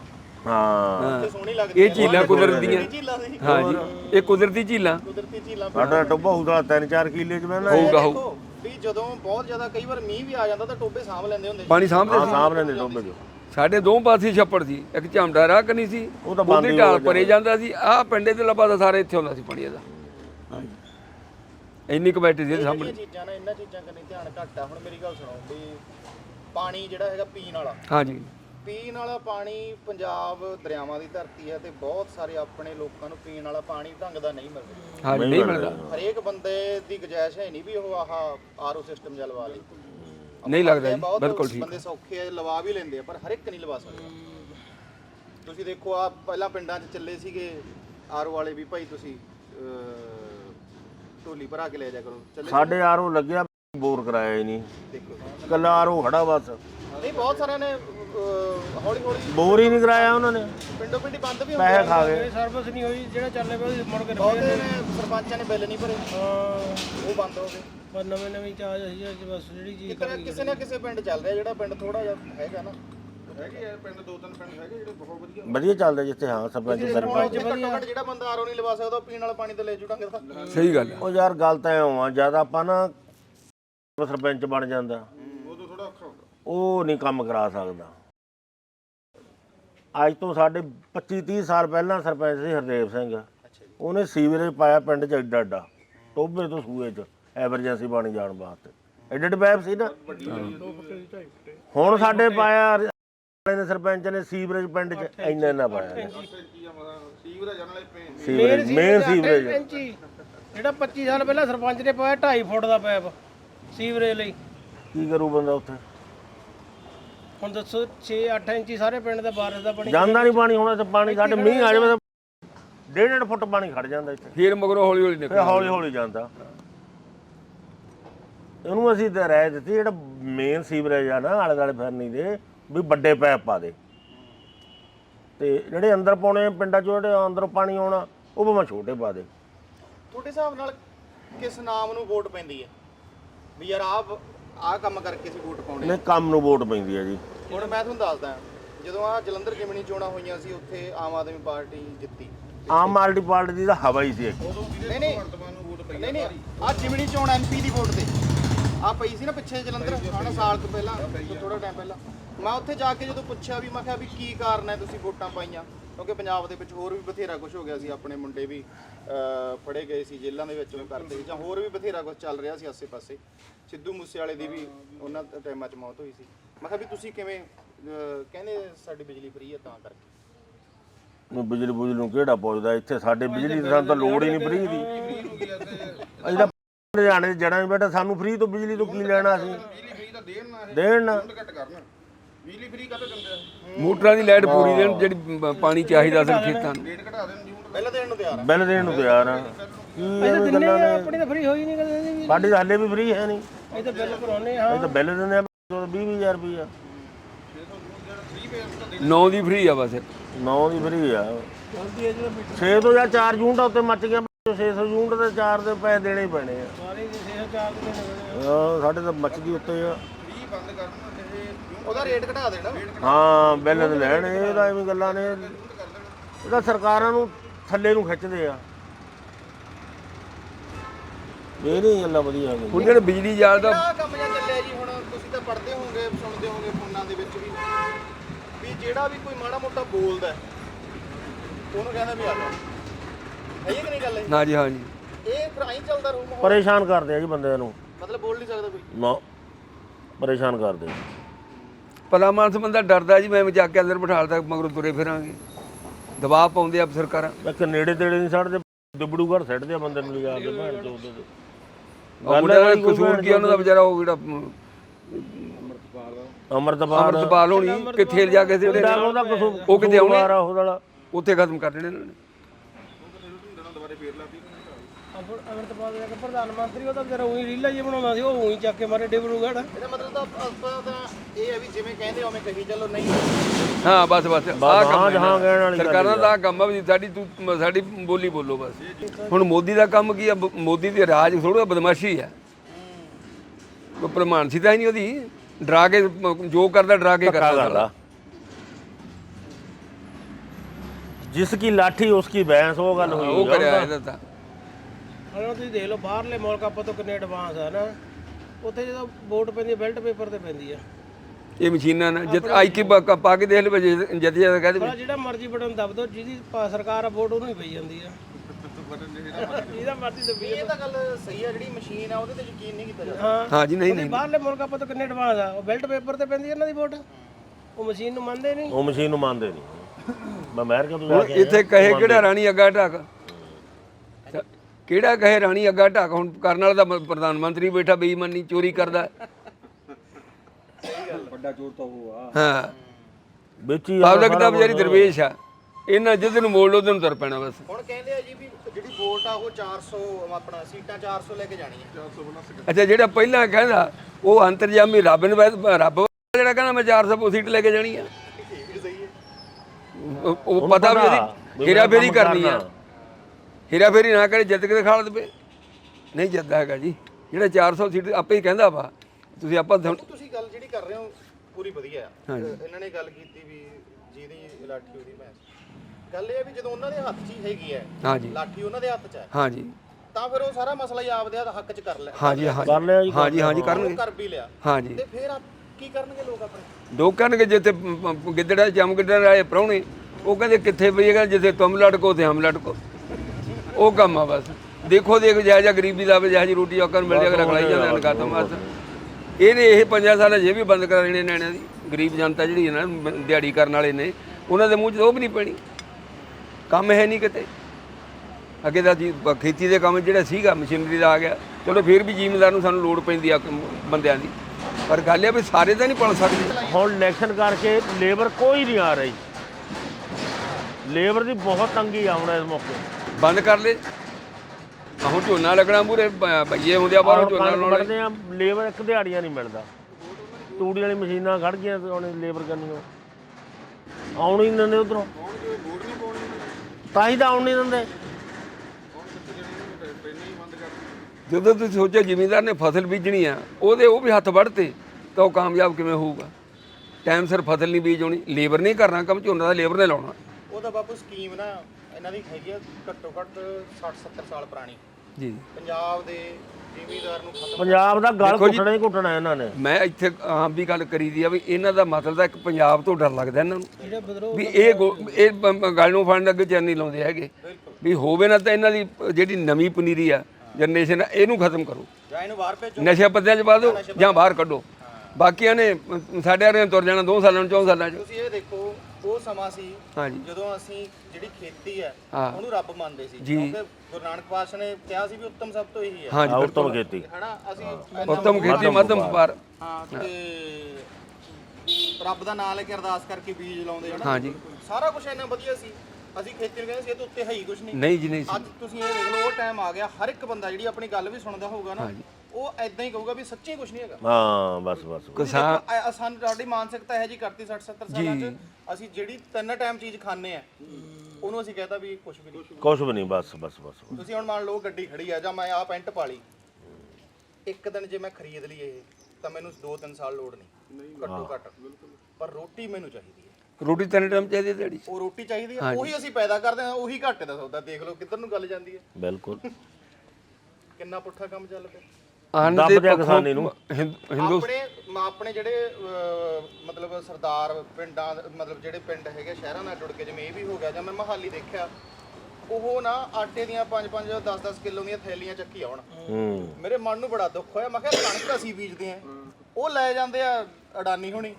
Speaker 1: ਹਾਂ।
Speaker 2: ਤੇ ਸੋਹਣੀ ਲੱਗਦੀ
Speaker 3: ਇਹ ਝੀਲਾਂ ਕੁਦਰਤੀਆਂ
Speaker 2: ਸੀ
Speaker 3: ਹਾਂ ਜੀ। ਇਹ ਕੁਦਰਤੀ ਝੀਲਾਂ।
Speaker 2: ਕੁਦਰਤੀ ਝੀਲਾਂ।
Speaker 1: ਸਾਡਾ ਟੋਬਾ ਹੁੰਦਾ 3-4 ਕਿੱਲੇ ਚ ਨਾ
Speaker 3: ਹੋਊਗਾ ਹੋਊ
Speaker 2: ਵੀ ਜਦੋਂ ਬਹੁਤ ਜ਼ਿਆਦਾ ਕਈ ਵਾਰ ਮੀਂਹ ਵੀ ਆ ਜਾਂਦਾ ਤਾਂ ਟੋਬੇ ਸਾਂਭ ਲੈਂਦੇ ਹੁੰਦੇ ਸੀ।
Speaker 3: ਪਾਣੀ ਸਾਹਮਣੇ
Speaker 1: ਹਾਂ ਸਾਹਮਣੇ ਦੇ ਟੋਬੇ ਚ
Speaker 3: ਸਾਡੇ ਦੋ ਪਾਸੇ ਛੱਪੜ ਸੀ। ਇੱਕ ਝਾਮੜਾ ਰਾਹ ਕਨੀ ਸੀ
Speaker 1: ਉਹ ਤਾਂ ਬੰਦ
Speaker 3: ਉਹਦੀ
Speaker 1: ਹੀ
Speaker 3: ਢਾਲ ਪਰੇ ਜਾਂਦਾ। ਸੀ। ਆਹ ਪਿੰਡੇ ਦੇ ਲੱਭਾ ਦਾ ਸਾਰੇ ਇੱਥੇ ਹੁੰਦਾ ਸੀ ਪਾਣੀ ਇਹਦਾ। ਹਾਂਜੀ ਇੰਨੀ ਕਮੇਟੀ ਸੀ ਇਹਦੇ ਸਾਹਮਣੇ।
Speaker 2: ਜਿਹੜੀਆਂ ਚੀਜ਼ਾਂ ਨਾ ਇਹਨਾਂ ਚੀਜ਼ਾਂ ਕੰਨੀ ਧਿਆਨ ਘੱਟ ਆ। ਹੁਣ ਮੇਰੀ ਗੱਲ ਸੁਣੋ ਵੀ ਪਾਣੀ ਜਿਹੜਾ ਹੈਗਾ ਪੀਣ ਵਾਲਾ।
Speaker 3: ਹਾਂਜੀ
Speaker 2: ਪੀਣ ਵਾਲਾ ਪਾਣੀ ਪੰਜਾਬ ਦਰਿਆਵਾਂ ਦੀ ਧਰਤੀ ਹੈ ਤੇ ਬਹੁਤ ਸਾਰੇ ਆਪਣੇ ਲੋਕਾਂ ਨੂੰ ਪੀਣ ਵਾਲਾ ਪਾਣੀ ਢੰਗ ਦਾ ਨਹੀਂ ਮਿਲਦਾ।
Speaker 3: ਹਾਂਜੀ ਨਹੀਂ ਮਿਲਦਾ।
Speaker 2: ਹਰੇਕ ਬੰਦੇ ਦੀ ਗੁਜਾਇਸ਼ ਹੈ ਨਹੀਂ ਵੀ ਉਹ ਆਹ ਆਰਓ ਸਿਸਟਮ ਜਿਹਾ ਲਵਾ ਲੇ।
Speaker 3: ਨਹੀਂ ਲੱਗਦਾ ਜੀ
Speaker 2: ਬਹੁਤ
Speaker 3: ਬਿਲਕੁਲ ਠੀਕ।
Speaker 2: ਬੰਦੇ ਸੌਖੇ ਆ ਲਵਾ ਵੀ ਲੈਂਦੇ ਆ ਪਰ ਹਰ ਇੱਕ ਨਹੀਂ ਲਵਾ ਸਕਦਾ ਤੁਸੀਂ ਦੇਖੋ ਆ ਪਹਿਲਾਂ ਪਿੰਡਾਂ 'ਚ ਚੱਲੇ ਸੀਗੇ ਆਰਓ ਵਾਲੇ ਵੀ ਭਾਈ ਤੁਸੀਂ ਅਹ, ਢੋਲੀ ਭਰਾ ਕੇ ਲੈ ਜਾ ਕਰੋ। ਚੱਲੇ
Speaker 1: ਸਾਡੇ ਆਰੋ ਲੱਗਿਆ ਬੋਰ ਕਰਾਇਆ ਹੀ ਨਹੀਂ।
Speaker 2: ਦੇਖੋ।
Speaker 1: ਕੱਲਾ ਆਰੋ ਖੜਾ ਬਸ।
Speaker 2: ਨਹੀਂ ਬਹੁਤ ਸਾਰਿਆਂ ਨੇ ਹੌਲੀ ਹੌਲੀ
Speaker 1: ਬੋਰ ਹੀ ਨਹੀਂ ਕਰਾਇਆ ਉਹਨਾਂ ਨੇ।
Speaker 2: ਪਿੰਡੋ ਪਿੰਡੀ ਬੰਦ ਵੀ
Speaker 1: ਪੈਸੇ ਖਾ ਗਏ।
Speaker 5: ਸਰਵਿਸ ਨਹੀਂ ਹੋਈ ਜਿਹੜਾ ਚੱਲੇ ਪਿਆ ਉਹਦੀ ਮੁੜ ਕੇ
Speaker 2: ਬਹੁਤੇ ਨੇ ਸਰਪੰਚਾਂ ਨੇ ਬਿੱਲ ਨਹੀਂ ਭਰੇ।
Speaker 5: ਹਾਂ।
Speaker 2: ਉਹ ਬੰਦ ਹੋ ਗਏ।
Speaker 5: ਪਰ ਨਵੇਂ ਨਵੇਂ ਚਾਰਜ ਸੀ ਅੱਜ ਬਸ ਜਿਹੜੀ ਚੀਜ਼
Speaker 2: ਕਿਤੇ ਨਾ ਕਿਸੇ ਨਾ ਕਿਸੇ ਪਿੰਡ ਚੱਲ ਰਿਹਾ ਜਿਹੜਾ ਪਿੰਡ ਥੋੜਾ ਜਿਹਾ ਹੈਗਾ ਨਾ।
Speaker 4: ਹੈਗੇ ਆ ਪਿੰਡ ਦੋ ਤਿੰਨ ਪਿੰਡ ਹੈਗੇ ਜਿਹੜੇ ਬਹੁਤ ਵਧੀਆ।
Speaker 1: ਵਧੀਆ ਚੱਲਦਾ ਜਿੱਥੇ ਹਾਂ ਸਰਪੰਚ ਸਰਪੰਚ।
Speaker 2: ਘੱਟੋ ਘੱਟ ਜਿਹੜਾ ਬੰਦਾ ਆਰੋ ਨਹੀਂ ਲਵਾ ਸਕਦਾ ਉਹ ਪੀਣ ਵਾਲਾ ਪਾਣੀ ਤਾਂ ਲੈ ਜੂ ਢੰਗ ਦਾ
Speaker 3: ਸਹੀ ਗੱਲ ਹੈ
Speaker 1: ਉਹ ਯਾਰ ਗੱਲ ਤਾਂ ਐਂ ਆ ਜਦ ਆਪਾਂ ਨਾ ਸਰਪੰਚ ਬਣ ਜਾਂਦਾ
Speaker 4: ਉਦੋਂ ਥੋੜਾ ਔਖਾ ਹੁੰਦਾ।
Speaker 1: ਉਹ ਨਹੀਂ ਕੰਮ ਕਰਾ ਸਕਦਾ। ਅੱਜ ਤੋਂ ਸਾਡੇ 25 30 ਸਾਲ ਪਹਿਲਾਂ ਸਰਪੰਚ ਸੀ ਹਰਦੇਵ ਸਿੰਘ। ਉਹਨੇ ਸੀਵਰੇਜ ਪਾਇਆ ਪਿੰਡ ਚ ਐਡਾ ਐਡਾ ਟੋਬੇ ਤੋਂ ਸੂਏ ਚ ਐਮਰਜੈਂਸੀ ਪਾਣੀ ਜਾਣ ਵਾਸਤੇ। ਐਡੇ ਐਡੇ ਪੈਪ ਸੀ ਨਾ। ਹੁਣ ਸਾਡੇ ਪਾਇਆ ਵਾਲੇ ਨੇ ਸਰਪੰਚ ਨੇ ਸੀਵਰੇਜ ਪਿੰਡ ਚ ਇੰਨਾ ਇੰਨਾ ਪਾਇਆ।
Speaker 4: ਸੀਵਰੇਜ
Speaker 1: ਮੇਨ ਸੀਵਰੇਜ
Speaker 5: ਜਿਹੜਾ 25 ਸਾਲ ਪਹਿਲਾਂ ਸਰਪੰਚ ਨੇ ਪਾਇਆ 2.5 ਫੁੱਟ ਦਾ ਪੈਪ ਸੀਵਰੇਜ ਲਈ।
Speaker 1: ਕੀ ਕਰੂ ਬੰਦਾ ਉੱਥੇ?
Speaker 5: ਹੁਣ ਦੱਸੋ 6 8 ਇੰਚੀ ਸਾਰੇ ਪਿੰਡ ਦਾ ਬਾਰਿਸ਼ ਦਾ ਪਾਣੀ
Speaker 1: ਜਾਂਦਾ ਨਹੀਂ ਪਾਣੀ ਹੁਣ ਤੇ ਪਾਣੀ ਸਾਡੇ ਮੀਂਹ ਆ ਜਾਵੇ ਤਾਂ ਡੇਢ ਡੇਢ ਫੁੱਟ ਪਾਣੀ ਖੜ ਜਾਂਦਾ ਇੱਥੇ।
Speaker 3: ਫੇਰ ਮਗਰੋਂ ਹੌਲੀ ਹੌਲੀ ਨਿਕਲ
Speaker 1: ਫਿਰ ਹੌਲੀ ਹੌਲੀ ਜਾਂਦਾ। ਉਹਨੂੰ ਅਸੀਂ ਤਾਂ ਰਾਏ ਦਿੱਤੀ ਜਿਹੜਾ ਮੇਨ ਸੀਵਰੇਜ ਆ ਨਾ ਆਲੇ ਦੁਆਲੇ ਫਿਰਨੀ ਦੇ ਵੀ ਵੱਡੇ ਪੈਪ ਪਾ ਦੇ। ਤੇ ਜਿਹੜੇ ਅੰਦਰ ਪਾਉਣੇ ਪਿੰਡਾਂ ਚੋਂ ਜਿਹੜੇ ਅੰਦਰੋਂ ਪਾਣੀ ਆਉਣਾ ਉਹ ਭਾਵੇਂ ਛੋਟੇ ਪਾ ਦੇ।
Speaker 2: ਤੁਹਾਡੇ ਹਿਸਾਬ ਨਾਲ ਕਿਸ ਨਾਮ ਨੂੰ ਵੋਟ ਪੈਂਦੀ ਹੈ? ਵੀ ਯਾਰ ਆਹ ਆਹ ਕੰਮ ਕਰਕੇ ਅਸੀਂ ਵੋਟ ਪਾਉਣੇ
Speaker 1: ਨੇ ਕੰਮ ਨੂੰ ਵੋਟ ਪੈਂਦੀ ਹੈ ਜੀ।
Speaker 2: ਹੁਣ ਮੈਂ ਤੁਹਾਨੂੰ ਦੱਸਦਾ ਜਦੋਂ ਆ ਜਲੰਧਰ ਜਿਮਣੀ ਚੋਣਾਂ ਹੋਈਆਂ ਸੀ ਉੱਥੇ ਆਮ ਆਦਮੀ ਪਾਰਟੀ ਜਿੱਤੀ।
Speaker 1: ਆਮ ਆਦਮੀ ਪਾਰਟੀ ਦੀ ਤਾਂ ਹਵਾ ਹੀ ਸੀ ਇੱਕ।
Speaker 2: ਨਹੀਂ ਨਹੀਂ। ਨਹੀਂ ਨਹੀਂ। ਆ ਜਿਮਣੀ ਚੋਣ ਐਮਪੀ ਦੀ ਵੋਟ ਤੇ। ਆ ਪਈ ਸੀ ਨਾ ਪਿੱਛੇ ਜਲੰਧਰ ਹਣਾ ਸਾਲ ਤੋਂ ਪਹਿਲਾਂ ਥੋੜਾ ਟਾਈਮ ਪਹਿਲਾਂ। ਮੈਂ ਉੱਥੇ ਜਾ ਕੇ ਜਦੋਂ ਪੁੱਛਿਆ ਵੀ ਮੈਂ ਕਿਹਾ ਵੀ ਕੀ ਕਾਰਨ ਹੈ ਤੁਸੀਂ ਵੋਟਾਂ ਪਾਈਆਂ? ਕਿਉਂਕਿ ਪੰਜਾਬ ਦੇ ਵਿੱਚ ਹੋਰ ਵੀ ਬਥੇਰਾ ਕੁਝ ਹੋ ਗਿਆ ਸੀ ਆਪਣੇ ਮੁੰਡੇ ਵੀ ਅਹ, ਫੜੇ ਗਏ ਸੀ ਜੇਲ੍ਹਾਂ ਦੇ ਵਿੱਚ ਉਹ ਕਰਦੇ ਸੀ ਜਾਂ ਹੋਰ ਵੀ ਬਥੇਰਾ ਕੁਝ ਚੱਲ ਰਿਹਾ ਸੀ ਆਸੇ-ਪਾਸੇ। ਸਿੱਧੂ ਮੂਸੇਵਾਲੇ ਦੀ ਵੀ ਉਹਨਾਂ ਟਾਈਮਾਂ 'ਚ ਮੌਤ ਹੋਈ ਸੀ। ਮੈਂ ਕਿਹਾ ਵੀ ਤੁਸੀਂ ਕਿਵੇਂ ਅਹ, ਕਹਿੰਦੇ ਸਾਡੀ ਬਿਜਲੀ ਫ੍ਰੀ ਹੈ ਤਾਂ ਕਰਕੇ।
Speaker 1: ਨੂੰ ਬਿਜਲੀ ਬੁਜਲੀ ਨੂੰ ਕਿਹੜਾ ਪੁੱਛਦਾ ਇੱਥੇ ਸਾਡੇ ਬਿਜਲੀ ਦੀ ਸਾਨੂੰ ਤਾਂ ਲੋੜ ਹੀ ਨਹੀਂ ਫ੍ਰੀ ਦੀ। ਅਸੀਂ ਤਾਂ ਲੁਧਿਆਣੇ ਜਣਾ ਬੇਟਾ ਸਾਨੂੰ ਫ੍ਰੀ ਤੋਂ ਬਿਜਲੀ ਤੋਂ ਕੀ ਲੈਣਾ ਅਸੀਂ?
Speaker 4: ਬਿਜਲੀ ਫ੍ਰੀ ਤਾਂ ਦੇਣ ਨਾ
Speaker 1: ਦੇਣ ਨਾ।
Speaker 4: ਘੱਟ ਕਰਨ। ਬਿਜਲੀ ਫ੍ਰੀ ਕਾਹਤੇ ਦਿੰਦੇ ਆ?
Speaker 3: ਮੋਟਰਾਂ ਦੀ ਲਾਈਟ ਪੂਰੀ ਦੇਣ ਜਿਹੜੀ ਬ- ਪਾਣੀ ਚਾਹੀਦਾ ਅਸਲ ਖੇਤਾਂ ਨੂੰ।
Speaker 4: ਰੇਟ ਘਟਾ ਦੇਣ ਜੂਨ
Speaker 2: ਪਹਿਲਾਂ ਦੇਣ ਨੂੰ ਤਿਆਰ ਆ।
Speaker 1: ਬਿੱਲ ਦੇਣ ਨੂੰ ਤਿਆਰ ਆ। ਕੀ ਐਵੇਂ
Speaker 5: ਦਿੰਨੇ
Speaker 1: ਗੱਲਾਂ
Speaker 5: ਆ,
Speaker 1: ਨੇ?
Speaker 5: ਆਪਣੀ ਤਾਂ ਫਰੀ ਹੋਈ ਨਹੀਂ ਕਦੇ ਦੀ ਵੀ।
Speaker 1: ਸਾਡੀ ਤਾਂ ਹਾਲੇ ਵੀ ਫ੍ਰੀ ਹੈ ਨਹੀਂ।
Speaker 5: ਇਹ ਤਾਂ ਬਿੱਲ ਭਰਾਉਣੇ ਹਾਂ।
Speaker 1: ਤਾਂ ਬਿੱਲ ਦਿੰਦੇ ਆ 20000 ਰੁਪਇਆ
Speaker 3: 9 ਦੀ ਫ੍ਰੀ ਆ ਬਸ।
Speaker 1: 9 ਦੀ ਫ੍ਰੀ ਆ। 6 ਤੋਂ ਜਾਂ 4 ਯੂਨਿਟ ਉੱਤੇ ਮੱਚ ਗਿਆ 600 ਯੂਨਿਟ ਦੇ 4 ਦੇ ਪੈਸੇ ਦੇਣੇ ਹੀ ਪੈਣੇ ਆ।
Speaker 5: ਸਾਰੇ ਦੇ 6-4 ਦੇ ਨੇ
Speaker 1: ਹਾਂ, ਸਾਡੇ ਤਾਂ ਮੱਚਦੀ ਉੱਤੇ ਆ।
Speaker 4: ਫ੍ਰੀ ਬੰਦ ਕਰਨ। ਇਹ
Speaker 2: ਉਹਦਾ ਰੇਟ ਘਟਾ ਦੇਣਾ।
Speaker 1: ਹਾਂ ਬਿੱਲ ਲੈਣ ਇਹ ਤਾਂ ਐਵੇਂ ਗੱਲਾਂ ਨੇ। ਇਹ ਤਾਂ ਸਰਕਾਰਾਂ ਨੂੰ ਥੱਲੇ ਨੂੰ ਖਿੱਚਦੇ ਆ। ਇਹ ਨਹੀਂ ਗੱਲਾਂ ਵਧੀਆ ਨੇ
Speaker 3: ਹੁਣ ਜਿਹੜੇ ਬਿਜਲੀ ਜਾਲ ਦਾ
Speaker 2: ਕੰਮ ਜਾਂ ਚੱਲਿਆ ਜੀ ਹੁਣ ਤੁਸੀਂ ਤਾਂ ਪੜ੍ਹਦੇ ਹੋਵੋਗੇ ਸੁਣਦੇ ਹੋਵੋਗੇ ਫੋਨਾਂ ਦੇ ਵਿੱਚ ਵੀ। ਵੀ ਜਿਹੜਾ ਵੀ ਕੋਈ ਮਾੜਾ ਮੋਟਾ ਬੋਲਦਾ ਹੈ, ਉਹਨੂੰ ਕਹਿੰਦਾ ਵੀ ਆ ਜਾ ਹੈ ਇਹ ਕਿ ਨਹੀਂ ਗੱਲ ਇਹ?
Speaker 3: ਨਾ ਜੀ ਹਾਂ ਜੀ।
Speaker 2: ਇਹ ਫਿਰ ਚੱਲਦਾ ਰਹੂ ਮਾਹੌਲ?
Speaker 1: ਪਰੇਸ਼ਾਨ ਕਰਦੇ ਆ ਜੀ ਬੰਦਿਆਂ ਨੂੰ।
Speaker 2: ਮਤਲਬ ਬੋਲ ਨਹੀਂ ਸਕਦਾ ਕੋਈ।
Speaker 1: ਨਾ। ਪਰੇਸ਼ਾਨ ਕਰਦੇ ਆ।
Speaker 3: ਭਲਾ ਮਾਨਸ ਬੰਦਾ ਡਰਦਾ ਜੀ ਮੈਂ ਜਾ ਕੇ ਅੰਦਰ ਬਿਠਾ ਲਦਾ ਮਗਰੋਂ ਤੁਰੇ ਫਿਰਾਂਗੇ। ਦਬਾਅ ਪਾਉਂਦੇ ਆ ਸਰਕਾਰਾਂ
Speaker 1: ਇੱਕ ਨੇੜੇ ਤੇੜੇ ਨਹੀਂ ਛੱਡਦੇ ਦੁਬੜੂ ਘਰ ਛੱਡਦੇ ਆ ਬੰਦੇ ਨੂੰ ਲਿਜਾ ਕੇ ਭੈਣ ਚੋਦ ਦੇ।
Speaker 3: ਉਹ ਮੁੰਡੇ ਦਾ ਕਸੂਰ ਕੀ ਆ, ਉਹਨਾਂ ਦਾ? ਵਿਚਾਰਾ ਉਹ ਜਿਹੜਾ ਅਮ,
Speaker 1: ਅਮਰਤਪਾਲ
Speaker 3: ਅੰਮ੍ਰਿਤਪਾਲ ਹੋਣੀ ਕਿੱਥੇ ਜਾ ਕੇ ਸਿੱਟੇ ਉਹ ਕਿਤੇ ਆਉਣੇ?
Speaker 1: ਉਹਦਾ।
Speaker 3: ਉੱਥੇ ਖਤਮ ਕਰ ਦੇਣੇ ਇਹਨਾਂ ਨੇ।
Speaker 5: ਅਮਰ- ਅਮਰਤਪਾਲ ਦਾ ਪ੍ਰਧਾਨ ਮੰਤਰੀ ਉਹ ਤਾਂ ਵਿਚਾਰਾ ਉਹੀ ਰੀਲਾ ਜੀ ਬਣਾਉਂਦਾ ਸੀ ਉਹ ਉਹੀ ਚੱਕ ਕੇ ਮਾਰੇ ਡਿਬਰੂਗੜ੍ਹ
Speaker 2: ਇਹਦਾ ਮਤਲਬ ਤਾਂ ਆਪਾਂ ਤਾਂ ਇਹ ਹੈ ਵੀ ਜਿਵੇਂ ਕਹਿੰਦੇ ਉਵੇਂ ਕਹੀ ਚੱਲੋ ਨਹੀਂ।
Speaker 3: ਹਾਂ ਬਸ ਬਸ। ਆਹ ਕੰਮ
Speaker 1: ਹਾਂ
Speaker 3: ਹੈ
Speaker 1: ਜਹਾਂ ਕਹਿਣ ਵਾਲੀ ਗੱਲ
Speaker 3: ਸਰਕਾਰਾਂ ਦਾ ਆਹ ਕੰਮ ਆ ਵੀ ਸਾਡੀ ਤੂੰ ਮ- ਸਾਡੀ ਬੋਲੀ ਬੋਲੋ ਬਸ। ਹੁਣ ਮੋਦੀ ਦਾ ਕੰਮ ਕੀ ਆ? ਬ- ਮੋਦੀ ਦੇ ਰਾਜ ਥੋੜਾ ਬਦਮਾਸ਼ੀ ਆ। ਕੋਈ ਪ੍ਰਮਾਣ ਸੀ ਤਾਂ ਹੀ ਨਹੀਂ ਉਹਦੀ। ਡਰਾ ਕੇ ਮ- ਜੋ ਕਰਦਾ ਡਰਾ ਕੇ
Speaker 1: ਧੱਕਾ
Speaker 3: ਕਰਦਾ।
Speaker 1: ਕਰਦਾ। ਜਿਸ ਕੀ ਲਾਠੀ ਉਸ ਕੀ ਬੈਂਸ ਉਹ ਗੱਲ ਹੋਈ
Speaker 3: ਉਹ ਕਰਿਆ। ਇਹਦਾ ਤਾਂ।
Speaker 5: ਹੁਣ ਤੁਸੀਂ ਦੇਖ ਲਓ ਬਾਹਰਲੇ ਮੁਲਕ ਆਪਾਂ ਤੋਂ ਕਿੰਨੇ ਐਡਵਾਂਸ ਆ ਨਾ ਉੱਥੇ ਜਦੋਂ ਵੋਟ ਪੈਂਦੀ ਬੈਲਟ ਪੇਪਰ ਤੇ ਪੈਂਦੀ ਆ।
Speaker 3: ਇਹ ਮਸ਼ੀਨਾਂ ਨੇ ਜਿੱਤ ਆਈ ਕੀ ਪਾ ਪਾ ਕੇ ਦੇਖ ਲਵੇ ਜਦ ਜਦ ਕਹਦੇ
Speaker 5: ਭਲਾ ਜਿਹੜਾ ਮਰਜ਼ੀ ਬਟਨ ਦਬ ਦੋ ਜਿਹਦੀ ਪਾ- ਸਰਕਾਰ ਆ ਵੋਟ ਉਹਨੂੰ ਹੀ ਪਈ ਜਾਂਦੀ ਆ। ਜਿਹਦਾ ਮਰਜ਼ੀ ਦਬੀ
Speaker 2: ਇਹ ਤਾਂ ਗੱਲ ਸਹੀ ਆ ਜਿਹੜੀ ਮਸ਼ੀਨ ਆ ਉਹਦੇ ਤੇ ਯਕੀਨ ਨਹੀਂ ਕੀਤਾ ਜਾਂਦਾ।
Speaker 5: ਹਾਂ।
Speaker 3: ਹਾਂ ਜੀ ਨਹੀਂ ਨਹੀਂ।
Speaker 5: ਬਾਹਰਲੇ ਮੁਲਕ ਆਪਾਂ ਤੋਂ ਕਿੰਨੇ ਐਡਵਾਂਸ ਆ? ਉਹ ਬੈਲਟ ਪੇਪਰ ਤੇ ਪੈਂਦੀ ਆ ਇਹਨਾਂ ਦੀ ਵੋਟ। ਉਹ ਮਸ਼ੀਨ ਨੂੰ ਮੰਨਦੇ ਨਹੀਂ।
Speaker 1: ਉਹ ਮਸ਼ੀਨ ਨੂੰ ਮੰਨਦੇ ਨਹੀਂ। ਮੈਂ ਅਮਰੀਕਾ ਤੋਂ ਜਾ ਕੇ।
Speaker 3: ਇੱਥੇ ਕਹੇ ਕਿਹੜਾ ਰਾਣੀ ਅੱਗਾ ਢਾਕ? ਕਿਹੜਾ ਕਹੇ ਰਾਣੀ ਅੱਗਾ ਢਾਕ ਹੁਣ ਕਰਨ ਵਾਲਾ ਤਾਂ ਪ੍ਰਧਾਨ ਮੰਤਰੀ ਬੈਠਾ ਬੇਈਮਾਨੀ ਚੋਰੀ ਕਰਦਾ। ਵੱਡਾ ਚੋਰ ਤਾਂ ਉਹ ਆ। ਹਾਂ।
Speaker 1: ਵਿੱਚ ਹੀ
Speaker 3: ਪਬਲਿਕ ਦਾ ਵਿਚਾਰੀ ਦਰਵੇਸ਼ ਆ। ਇਹਨਾਂ ਜਿੱਦ ਨੂੰ ਮੋੜ ਲੋ ਉਹਨੂੰ ਤੁਰ ਪੈਣਾ ਬਸ।
Speaker 2: ਹੁਣ ਕਹਿੰਦੇ ਆ ਜੀ ਵੀ ਜਿਹੜੀ ਵੋਟ ਆ ਉਹ 400 ਆਪਣਾ ਸੀਟਾਂ 400 ਲੈ ਕੇ ਜਾਣੀਆਂ।
Speaker 3: ਅੱਛਾ ਜਿਹੜਾ ਪਹਿਲਾਂ ਕਹਿੰਦਾ ਉਹ ਅੰਤਰਜਾਮੀ ਰੱਬ ਨੂੰ ਰੱਬ ਜਿਹੜਾ ਕਹਿੰਦਾ ਮੈਂ 400 ਸੀਟ ਲੈ ਕੇ ਜਾਣੀ ਆ। ਉਹ- ਪਤਾ ਵੀ ਇਹਦੀ ਹੇਰਾ ਫੇਰੀ ਕਰਨੀ ਆ। ਹੇਰਾ ਫੇਰੀ ਨਾ ਕਰੇ ਜਿੱਤ ਕੇ ਦਿਖਾ ਦੇਵੇ ਨਹੀਂ ਜਿੱਤਦਾ ਹੈਗਾ ਜੀ। ਜਿਹੜਾ 400 ਸੀਟ ਆਪੇ ਹੀ ਕਹਿੰਦਾ ਵਾ ਤੁਸੀਂ ਆਪਾਂ ਤੁਹਾਨੂੰ-
Speaker 2: ਤੁਸੀਂ ਗੱਲ ਜਿਹੜੀ ਕਰ ਰਹੇ ਹੋ ਪੂਰੀ ਵਧੀਆ। ਆ
Speaker 3: ਹਾਂਜੀ।
Speaker 2: ਇਹਨਾਂ ਨੇ ਗੱਲ ਕੀਤੀ ਵੀ ਜਿਹਦੀ ਲਾਠੀ ਉਹਦੀ ਭੈਂਸ ਗੱਲ ਇਹ ਆ ਵੀ ਜਦੋਂ ਉਹਨਾਂ ਦੇ ਹੱਥ 'ਚ ਹੀ ਹੈਗੀ ਹੈ
Speaker 3: ਹਾਂਜੀ।
Speaker 2: ਲਾਠੀ ਉਹਨਾਂ ਦੇ ਹੱਥ 'ਚ ਹੈ
Speaker 3: ਹਾਂਜੀ।
Speaker 2: ਤਾਂ ਫਿਰ ਉਹ ਸਾਰਾ ਮਸਲਾ ਹੀ ਆਪਦੇ ਹੱਕ 'ਚ ਕਰ ਲੈ
Speaker 3: ਹਾਂਜੀ
Speaker 1: ਕਰ ਲਿਆ। ਜੀ,
Speaker 3: ਹਾਂਜੀ ਹਾਂਜੀ ਹਾਂਜੀ
Speaker 2: ਉਹ
Speaker 3: ਕਰਨਗੇ।
Speaker 2: ਕਰ ਵੀ ਲਿਆ।
Speaker 3: ਹਾਂਜੀ।
Speaker 2: ਤੇ ਫਿਰ ਆਪ ਕੀ ਕਰਨਗੇ ਲੋਕ ਆਪਣੇ?
Speaker 3: ਲੋਕ ਕਹਿਣਗੇ ਜਿੱਥੇ ਪ- ਪ- ਗਿੱਦੜਾ ਜਮ ਗਿੱਦੜ ਵਾਲੇ ਪ੍ਰਾਹੁਣੇ ਉਹ ਕਹਿੰਦੇ ਕਿੱਥੇ ਪਈ ਹੈਗਾ ਜਿੱਥੇ ਤੁਮ ਲੜਕੋ ਤੇ ਹਮ ਲੜਕੋ ਉਹ ਕੰਮ ਆ ਬਸ। ਦੇਖੋ ਦੇਖ ਜਿਹਾ ਜਿਹਾ ਗਰੀਬੀ ਦਾ ਜਿਹਾ ਜੀ ਰੋਟੀ ਆਕਰ ਮਿਲ ਜਾਏਗਾ ਰਖਲਾਈ ਜਾਂਦਾ ਨਕਾ ਤੋਂ ਬਸ ਇਹਨੇ ਇਹ ਪੰਜਾਂ ਸਾਲਾਂ 'ਚ ਇਹ ਵੀ ਬੰਦ ਕਰਾ ਦੇਣੇ ਨਿਆਣਿਆਂ ਦੀ। ਗਰੀਬ ਜਨਤਾ ਜਿਹੜੀ ਨਾ ਦਿਹਾੜੀ ਕਰਨ ਵਾਲੇ ਨੇ ਉਹਨਾਂ ਦੇ ਮੂੰਹ 'ਚ ਉਹ ਵੀ ਨਹੀਂ ਪੈਣੀ। ਕੰਮ ਹੈ ਨਹੀਂ ਕਿਤੇ। ਅੱਗੇ ਦਾ ਜੀ ਖੇਤੀ ਦੇ ਕੰਮ ਜਿਹੜਾ ਸੀਗਾ ਮਸ਼ੀਨਰੀ ਦਾ ਆ ਗਿਆ। ਚਲੋ ਫਿਰ ਵੀ ਜ਼ਿਮੀਂਦਾਰ ਨੂੰ ਸਾਨੂੰ ਲੋੜ ਪੈਂਦੀ ਆ ਬੰਦਿਆਂ ਦੀ। ਪਰ ਗੱਲ ਇਹ ਵੀ ਸਾਰੇ ਤਾਂ ਨਹੀਂ ਪੜ ਸਕਦੇ।
Speaker 1: ਹੁਣ ਇਲੈਕਸ਼ਨ ਕਰਕੇ ਲੇਬਰ ਕੋਈ ਨਹੀਂ ਆ ਰਹੀ। ਲੇਬਰ ਦੀ ਬਹੁਤ ਤੰਗੀ ਆਉਣਾ ਇਸ ਮੌਕੇ।
Speaker 3: ਬੰਦ ਕਰ ਲੈ ਆਹ ਹੁਣ ਝੋਨਾ ਲੱਗਣਾ ਮੂਰੇ ਭਈਏ ਹੁੰਦੇ ਆ ਬਾਹਰੋਂ ਝੋਨਾ ਲਾਉਣਾ
Speaker 1: ਕੱਢਦੇ ਆ ਲੇਬਰ ਇੱਕ ਦਿਹਾੜੀਆਂ ਨਹੀਂ ਮਿਲਦਾ। ਤੂੜੀ ਵਾਲੀ ਮਸ਼ੀਨਾਂ ਖੜ ਗਈਆਂ ਤੇ ਉਹਨੇ ਲੇਬਰ ਕਰਨੀ ਉਹ ਆਉਣ ਹੀ ਨਹੀਂ ਦਿੰਦੇ ਉਧਰੋਂ। ਤਾਂ ਹੀ ਤਾਂ ਆਉਣ ਨਹੀਂ ਦਿੰਦੇ।
Speaker 3: ਜਦੋਂ ਤੁਸੀਂ ਸੋਚਿਆ ਜ਼ਿਮੀਂਦਾਰ ਨੇ ਫਸਲ ਬੀਜਣੀ ਆ ਉਹਦੇ ਉਹ ਵੀ ਹੱਥ ਵੜਤੇ ਤਾਂ ਉਹ ਕਾਮਯਾਬ ਕਿਵੇਂ ਹੋਊਗਾ? ਟਾਈਮ ਸਿਰ ਫਸਲ ਨਹੀਂ ਬੀਜ ਹੋਣੀ ਲੇਬਰ ਨਹੀਂ ਕਰਨਾ ਕੰਮ ਝੋਨਾ ਦਾ ਲੇਬਰ ਨੇ ਲਾਉਣਾ।
Speaker 2: ਉਹ ਤਾਂ ਬਾਪੂ ਸਕੀਮ ਨਾ ਇਹਨਾਂ ਦੀ ਹੈਗੀ ਆ ਘੱਟੋ ਘੱਟ 60 70 ਸਾਲ ਪੁਰਾਣੀ।
Speaker 3: ਜੀ।
Speaker 2: ਪੰਜਾਬ ਦੇ ਜ਼ਿਮੀਦਾਰ ਨੂੰ ਖਤਮ
Speaker 1: ਪੰਜਾਬ ਦਾ ਗਲ
Speaker 3: ਦੇਖੋ ਜੀ-
Speaker 1: ਘੁੱਟਣਾ ਹੀ ਘੁੱਟਣਾ ਇਹਨਾਂ ਨੇ।
Speaker 3: ਮੈਂ ਇੱਥੇ ਆਮ ਵੀ ਗੱਲ ਕਰੀ ਦੀ ਆ ਵੀ ਇਹਨਾਂ ਦਾ ਮਤਲਬ ਤਾਂ ਇੱਕ ਪੰਜਾਬ ਤੋਂ ਡਰ ਲੱਗਦਾ ਇਹਨਾਂ ਨੂੰ। ਵੀ ਇਹ ਗੋ- ਇਹ ਬ- ਬ- ਗੱਲ ਨੂੰ ਫੜਨ ਅੱਗੇ ਚੈਨ ਨਹੀਂ ਲਾਉਂਦੇ ਹੈਗੇ। ਵੀ ਹੋਵੇ ਨਾ ਤਾਂ ਇਹਨਾਂ ਦੀ ਜਿਹੜੀ ਨਵੀਂ ਪਨੀਰੀ ਆ ਜਨਰੇਸ਼ਨ ਇਹਨੂੰ ਖਤਮ ਕਰੋ।
Speaker 2: ਜਾਂ ਇਹਨੂੰ ਬਾਹਰ ਭੇਜੋ।
Speaker 3: ਨਸ਼ੇ ਪੱਤਿਆਂ 'ਚ ਪਾ ਦਿਓ ਜਾਂ ਬਾਹਰ ਕੱਢੋ। ਬਾਕੀਆਂ ਨੇ ਅਮ, ਸਾਡੇ ਵਾਲਿਆਂ ਨੇ ਤੁਰ ਜਾਣਾ 2 ਸਾਲਾਂ ਨੂੰ 4 ਸਾਲਾਂ 'ਚ।
Speaker 2: ਤੁਸੀਂ ਇਹ ਦੇਖੋ ਉਹ ਸਮਾਂ ਸੀ
Speaker 3: ਹਾਂਜੀ।
Speaker 2: ਜਦੋਂ ਅਸੀਂ ਜਿਹੜੀ ਖੇਤੀ ਹੈ
Speaker 3: ਹਾਂ।
Speaker 2: ਉਹਨੂੰ ਰੱਬ ਮੰਨਦੇ ਸੀ।
Speaker 3: ਜੀ।
Speaker 2: ਕਿਉਂਕਿ ਗੁਰੂ ਨਾਨਕ ਪਾਤਸ਼ਾਹ ਨੇ ਕਿਹਾ ਸੀ ਵੀ ਉੱਤਮ ਸਭ ਤੋਂ ਇਹੀ ਹੈ।
Speaker 3: ਹਾਂਜੀ।
Speaker 1: ਆ ਉੱਤਮ ਖੇਤੀ।
Speaker 2: ਹਨਾ ਅਸੀਂ
Speaker 3: ਉੱਤਮ ਖੇਤੀ ਮੱਧਮ ਵਪਾਰ।
Speaker 2: ਹਾਂ ਤੇ ਰੱਬ ਦਾ ਨਾਮ ਲੈ ਕੇ ਅਰਦਾਸ ਕਰਕੇ ਬੀਜ ਲਾਉਂਦੇ ਹਨਾ।
Speaker 3: ਹਾਂਜੀ।
Speaker 2: ਸਾਰਾ ਕੁਝ ਇੰਨਾ ਵਧੀਆ ਸੀ। ਅਸੀਂ ਖੇਤੀ ਨੂੰ ਕਹਿੰਦੇ ਸੀ ਇਹ ਤੋਂ ਉੱਤੇ ਹੈ ਹੀ ਕੁਝ ਨਹੀਂ।
Speaker 3: ਨਹੀਂ ਜੀ ਨਹੀਂ ਸੀ।
Speaker 2: ਅੱਜ ਤੁਸੀਂ ਇਹ ਦੇਖ ਲਓ ਉਹ ਟਾਈਮ ਆ ਗਿਆ। ਹਰ ਇੱਕ ਬੰਦਾ ਜਿਹੜੀ ਆਪਣੀ ਗੱਲ ਵੀ ਸੁਣਦਾ ਹੋਊਗਾ ਨਾ
Speaker 3: ਹਾਂਜੀ।
Speaker 2: ਉਹ ਐਦਾਂ ਹੀ ਕਹੂਗਾ ਵੀ ਸੱਚੀ ਕੁਝ ਨਹੀਂ ਹੈਗਾ।
Speaker 1: ਹਾਂ ਬਸ ਬਸ ਬਸ।
Speaker 3: ਕਿਸਾਨ
Speaker 2: ਸਾਨੂੰ ਸਾਡੀ ਮਾਨਸਿਕਤਾ ਇਹ ਜੀ ਕਰਤੀ 60 70 ਸਾਲਾਂ ਚ। ਅਸੀਂ ਜਿਹੜੀ ਤਿੰਨ ਟਾਈਮ ਚੀਜ਼ ਖਾਂਦੇ ਆ ਉਹਨੂੰ ਅਸੀਂ ਕਹਿੰਦਾ ਵੀ ਕੁਝ ਵੀ ਨਹੀਂ।
Speaker 1: ਕੁਛ ਵੀ ਨਹੀਂ ਬਸ ਬਸ ਬਸ
Speaker 2: ਤੁਸੀਂ ਹੁਣ ਮੰਨ ਲਓ ਗੱਡੀ ਖੜੀ ਆ ਜਾਂ ਮੈਂ ਆਹ ਪੈਂਟ ਪਾ ਲਈ। ਇੱਕ ਦਿਨ ਜੇ ਮੈਂ ਖਰੀਦ ਲਈ ਇਹ ਤਾਂ ਮੈਨੂੰ 2-3 ਸਾਲ ਲੋੜ ਨਹੀਂ। ਘੱਟੋ ਘੱਟ। ਪਰ ਰੋਟੀ ਮੈਨੂੰ ਚਾਹੀਦੀ ਹੈ।
Speaker 3: ਰੋਟੀ ਤਿੰਨ ਟਾਈਮ ਚਾਹੀਦੀ ਹੈ ਦਿਹਾੜੀ 'ਚ।
Speaker 2: ਉਹ ਰੋਟੀ ਚਾਹੀਦੀ ਹੈ ਉਹੀ ਅਸੀਂ ਪੈਦਾ ਕਰਦੇ ਹਾਂ ਉਹੀ ਘਾਟੇ ਦਾ ਸੌਦਾ। ਦੇਖ ਲਓ ਕਿੱਧਰ ਨੂੰ ਗੱਲ ਜਾਂਦੀ ਹੈ।
Speaker 1: ਬਿਲਕੁਲ।
Speaker 2: ਕਿੰਨਾ ਪੁੱਠਾ ਕੰਮ ਚੱਲ ਪਿਆ।
Speaker 3: ਅੰਨ
Speaker 1: ਦੱਬ
Speaker 3: ਦੇ
Speaker 1: ਦਿਆ
Speaker 3: ਪੱਖੋਂ
Speaker 1: ਕਿਸਾਨੀ ਨੂੰ।
Speaker 3: ਹਿੰਦ- ਹਿੰਦੂ
Speaker 2: ਆਪਣੇ ਮ- ਆਪਣੇ ਜਿਹੜੇ ਅਹ, ਮਤਲਬ ਸਰਦਾਰ ਪਿੰਡਾਂ ਦੇ- ਮਤਲਬ ਜਿਹੜੇ ਪਿੰਡ ਹੈਗੇ ਸ਼ਹਿਰਾਂ ਨਾਲ ਜੁੜ ਕੇ ਜਿਵੇਂ ਇਹ ਵੀ ਹੋ ਗਿਆ ਜਾਂ ਮੈਂ ਮਹਾਲੀ ਦੇਖਿਆ ਉਹ ਨਾ ਆਟੇ ਦੀਆਂ 5-5 10-10 ਕਿਲੋ ਦੀਆਂ ਥੈਲੀਆਂ ਚੱਕੀ ਆਉਣ।
Speaker 1: ਹੂੰ।
Speaker 2: ਮੇਰੇ ਮਨ ਨੂੰ ਬੜਾ ਦੁੱਖ ਹੋਇਆ ਮੈਂ ਕਿਹਾ ਕਣਕ ਅਸੀਂ ਬੀਜਦੇ ਆਂ ਉਹ ਲੈ ਜਾਂਦੇ ਆ ਅਡਾਨੀ ਹੋਣੀ।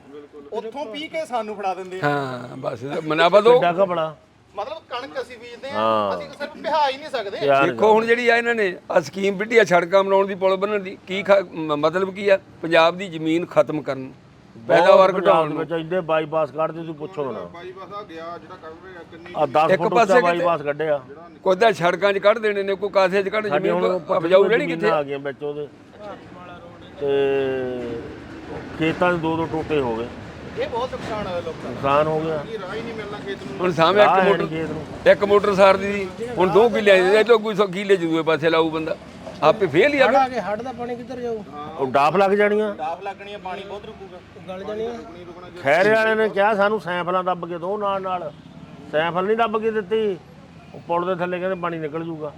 Speaker 2: ਉੱਥੋਂ ਪੀ ਕੇ ਸਾਨੂੰ ਫੜਾ ਦਿੰਦੇ ਆ।
Speaker 3: ਹਾਂ ਬਸ ਮਨਾਬਾ ਦੋ।
Speaker 1: ਕਿੱਡਾ ਕਪੜਾ
Speaker 2: ਮਤਲਬ ਕਣਕ ਅਸੀਂ ਬੀਜਦੇ ਆ
Speaker 1: ਹਾਂ।
Speaker 2: ਅਸੀਂ ਸਿਰਫ ਪਿਹਾ ਹੀ ਨਹੀਂ ਸਕਦੇ।
Speaker 1: ਯਾਰ
Speaker 3: ਦੇਖੋ ਹੁਣ ਜਿਹੜੀ ਆ ਇਹਨਾਂ ਨੇ ਆ ਸਕੀਮ ਵਿੱਢੀ ਆ ਸੜਕਾਂ ਬਣਾਉਣ ਦੀ ਪੁਲ ਬਣਨ ਦੀ ਕੀ ਖ- ਮ- ਮਤਲਬ ਕੀ ਆ? ਪੰਜਾਬ ਦੀ ਜ਼ਮੀਨ ਖਤਮ ਕਰਨ ਪੈਦਾਵਾਰ ਘਟਾਉਣ ਨੂੰ।
Speaker 1: ਵਿੱਚ ਇੰਨੇ ਬਾਈਪਾਸ ਕੱਢਦੇ ਤੁਸੀਂ ਪੁੱਛੋ ਨਾ।
Speaker 4: ਬਾਈ ਬਸ ਆ ਗਿਆ ਜਿਹੜਾ ਕਰ ਰਿਹਾ ਕਿੰਨੀ
Speaker 1: ਆ 10
Speaker 3: ਇੱਕ
Speaker 1: ਫੁੱਟ
Speaker 3: ਪਾਸੇ ਕਿਤੇ-
Speaker 1: ਬਾਈਪਾਸ ਕੱਢਿਆ।
Speaker 3: ਕੋਈ ਤਾਂ ਸੜਕਾਂ 'ਚ ਕੱਢ ਦੇਣੇ ਨੇ ਕੋਈ ਕਾਸੇ 'ਚ ਕੱਢ
Speaker 1: ਸਾਡੀ
Speaker 3: ਜ਼ਮੀਨ
Speaker 1: ਹੁਣ
Speaker 3: ਉਪਜਾਊ ਰਹਿਣੀ ਕਿੱਥੇ?
Speaker 1: ਆ ਗਈਆਂ ਵਿੱਚ ਉਹਦੇ। ਤੇ ਖੇਤਾਂ ਦੇ ਦੋ ਦੋ ਟੋਟੇ ਹੋ ਗਏ।
Speaker 2: ਇਹ ਬਹੁਤ ਨੁਕਸਾਨ ਹੋਇਆ ਲੋਕਾਂ ਦਾ।
Speaker 1: ਨੁਕਸਾਨ ਹੋ ਗਿਆ।
Speaker 4: ਇਹ ਰਾਹ ਹੀ ਨਹੀਂ ਮਿਲਣਾ ਖੇਤ ਨੂੰ।
Speaker 3: ਹੁਣ ਸਾਹਮਣੇ
Speaker 1: ਆਹ
Speaker 3: ਇੱਕ
Speaker 1: ਹੈ ਨੀ
Speaker 3: ਮੋਟਰ
Speaker 1: ਖੇਤ ਨੂੰ।
Speaker 3: ਇੱਕ ਮੋਟਰ ਸਾਰ ਦੀ ਸੀ, ਹੁਣ ਦੋ ਕਿੱਲੇ ਆਏ ਇਹ ਤੋਂ ਕੋਈ ਸੌ ਕਿੱਲੇ ਜੂਏ ਪਾਸੇ ਲਾਊ ਬੰਦਾ। ਆਪੇ ਫੇਲ ਹੀ ਆ।
Speaker 5: ਹੜ ਆ ਕੇ ਹੜ ਦਾ ਪਾਣੀ ਕਿੱਧਰ ਜਾਊ?
Speaker 1: ਉਹ ਡਾਫ ਲੱਗ ਜਾਣੀਆਂ।
Speaker 2: ਡਾਫ ਲੱਗਣੀ ਆ ਪਾਣੀ ਬਹੁਤ ਰੁਕੂਗਾ।
Speaker 5: ਗਲ ਜਾਣੀ ਆ।
Speaker 1: ਖੈਰੇ ਵਾਲੇ ਨੇ ਕਿਹਾ ਸਾਨੂੰ ਸੈਂਫਲਾਂ ਦੱਬ ਕੇ ਦੋ ਨਾਲ ਨਾਲ। ਸੈਂਫਲ ਨਹੀਂ ਦੱਬ ਕੇ ਦਿੱਤੀ। ਉਹ ਪੁਲ ਦੇ ਥੱਲੇ ਕਹਿੰਦੇ ਪਾਣੀ ਨਿਕਲ ਜੂਗਾ।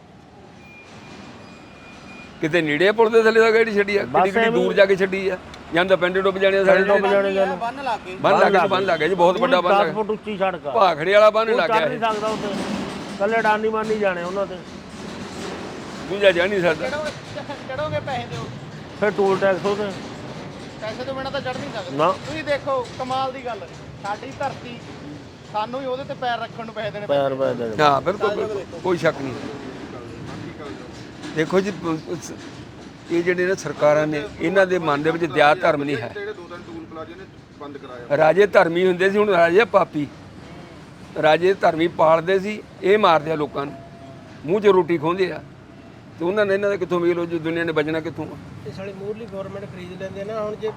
Speaker 3: ਕਿਤੇ ਨੇੜੇ ਪੁਲ ਦੇ ਥੱਲੇ ਦਾ ਗਾੜੀ ਛੱਡੀ ਆ। ਕਿੱਡੀ ਕਿੱਡੀ ਦੂਰ ਜਾ ਕੇ ਛੱਡੀ ਆ। ਜਾਂਦਾ ਪਿੰਡ ਡੁੱਬ ਜਾਣੇ ਆ ਸਾਰੇ
Speaker 1: ਡੁੱਬ ਜਾਣੇ
Speaker 2: ਬੰਨ ਲਾ ਕੇ।
Speaker 3: ਬੰਨ ਲੱਗ ਗਿਆ ਬੰਨ ਲੱਗ ਗਿਆ ਜੀ ਬਹੁਤ ਵੱਡਾ ਬੰਨ
Speaker 1: 10
Speaker 3: ਲੱਗ
Speaker 1: ਫੁੱਟ ਉੱਚੀ ਸੜਕ ਆ।
Speaker 3: ਭਾਖੜੇ ਵਾਲਾ ਬੰਨ ਲੱਗ
Speaker 1: ਚੱਲ
Speaker 3: ਗਿਆ
Speaker 1: ਨਹੀਂ ਸਕਦਾ ਉੱਤੇ ਕੱਲੇ ਡਾਨੀ ਮਾਨੀ ਜਾਣੇ ਉਹਨਾਂ ਤੇ।
Speaker 3: ਦੂਜਾ ਜਾ ਨਹੀਂ ਸਕਦਾ।
Speaker 2: ਚੜੋਗੇ ਪੈਸੇ ਦਿਓ?
Speaker 1: ਫਿਰ ਟੂਲ ਟੈਕਸ ਉਹਦੇ।
Speaker 2: ਪੈਸੇ ਤੋਂ ਬਿਨਾਂ ਤਾਂ ਚੜ ਨਹੀਂ ਸਕਦੇ। ਤੁਸੀਂ ਦੇਖੋ ਕਮਾਲ ਦੀ ਗੱਲ। ਸਾਡੀ ਧਰਤੀ ਸਾਨੂੰ ਹੀ ਉਹਦੇ ਤੇ ਪੈਰ ਰੱਖਣ ਨੂੰ ਪੈਸੇ ਦੇਣੇ
Speaker 1: ਪੈਰ ਪੈ ਦੇਣੇ
Speaker 3: ਹਾਂ ਬਿਲਕੁਲ ਕੋਈ ਸ਼ੱਕ ਨਹੀਂ। ਦੇਖੋ ਜੀ ਇਹ ਜਿਹੜੇ ਨੇ ਸਰਕਾਰਾਂ ਨੇ ਇਹਨਾਂ ਦੇ ਮਨ ਦੇ ਵਿੱਚ ਦਇਆ ਧਰਮ ਨਹੀਂ ਹੈ।
Speaker 4: ਜਿਹੜੇ ਦੋ ਤਿੰਨ ਟੂਲ ਪਲਾਜ਼ੇ ਨੇ ਬੰਦ ਕਰਾਇਆ
Speaker 3: ਰਾਜੇ ਧਰਮੀ ਹੁੰਦੇ ਸੀ ਹੁਣ ਰਾਜੇ ਪਾਪੀ। ਰਾਜੇ ਧਰਮੀ ਪਾਲਦੇ ਸੀ ਇਹ ਮਾਰਦੇ ਆ ਲੋਕਾਂ ਨੂੰ। ਮੂੰਹ 'ਚ ਰੋਟੀ ਖੋਹਦੇ ਆ। ਤੇ ਉਹਨਾਂ ਨੇ ਇਹਨਾਂ ਦਾ ਕਿੱਥੋਂ ਮੇਲ ਹੋ ਜੋ ਦੁਨੀਆ ਨੇ ਬਚਣਾ ਕਿੱਥੋਂ?
Speaker 5: ਇਹ ਸਾਲੀ ਮੂਰਲੀ ਗਵਰਨਮੈਂਟ ਖਰੀਦ ਲੈਂਦੇ ਨਾ ਹੁਣ ਜੇ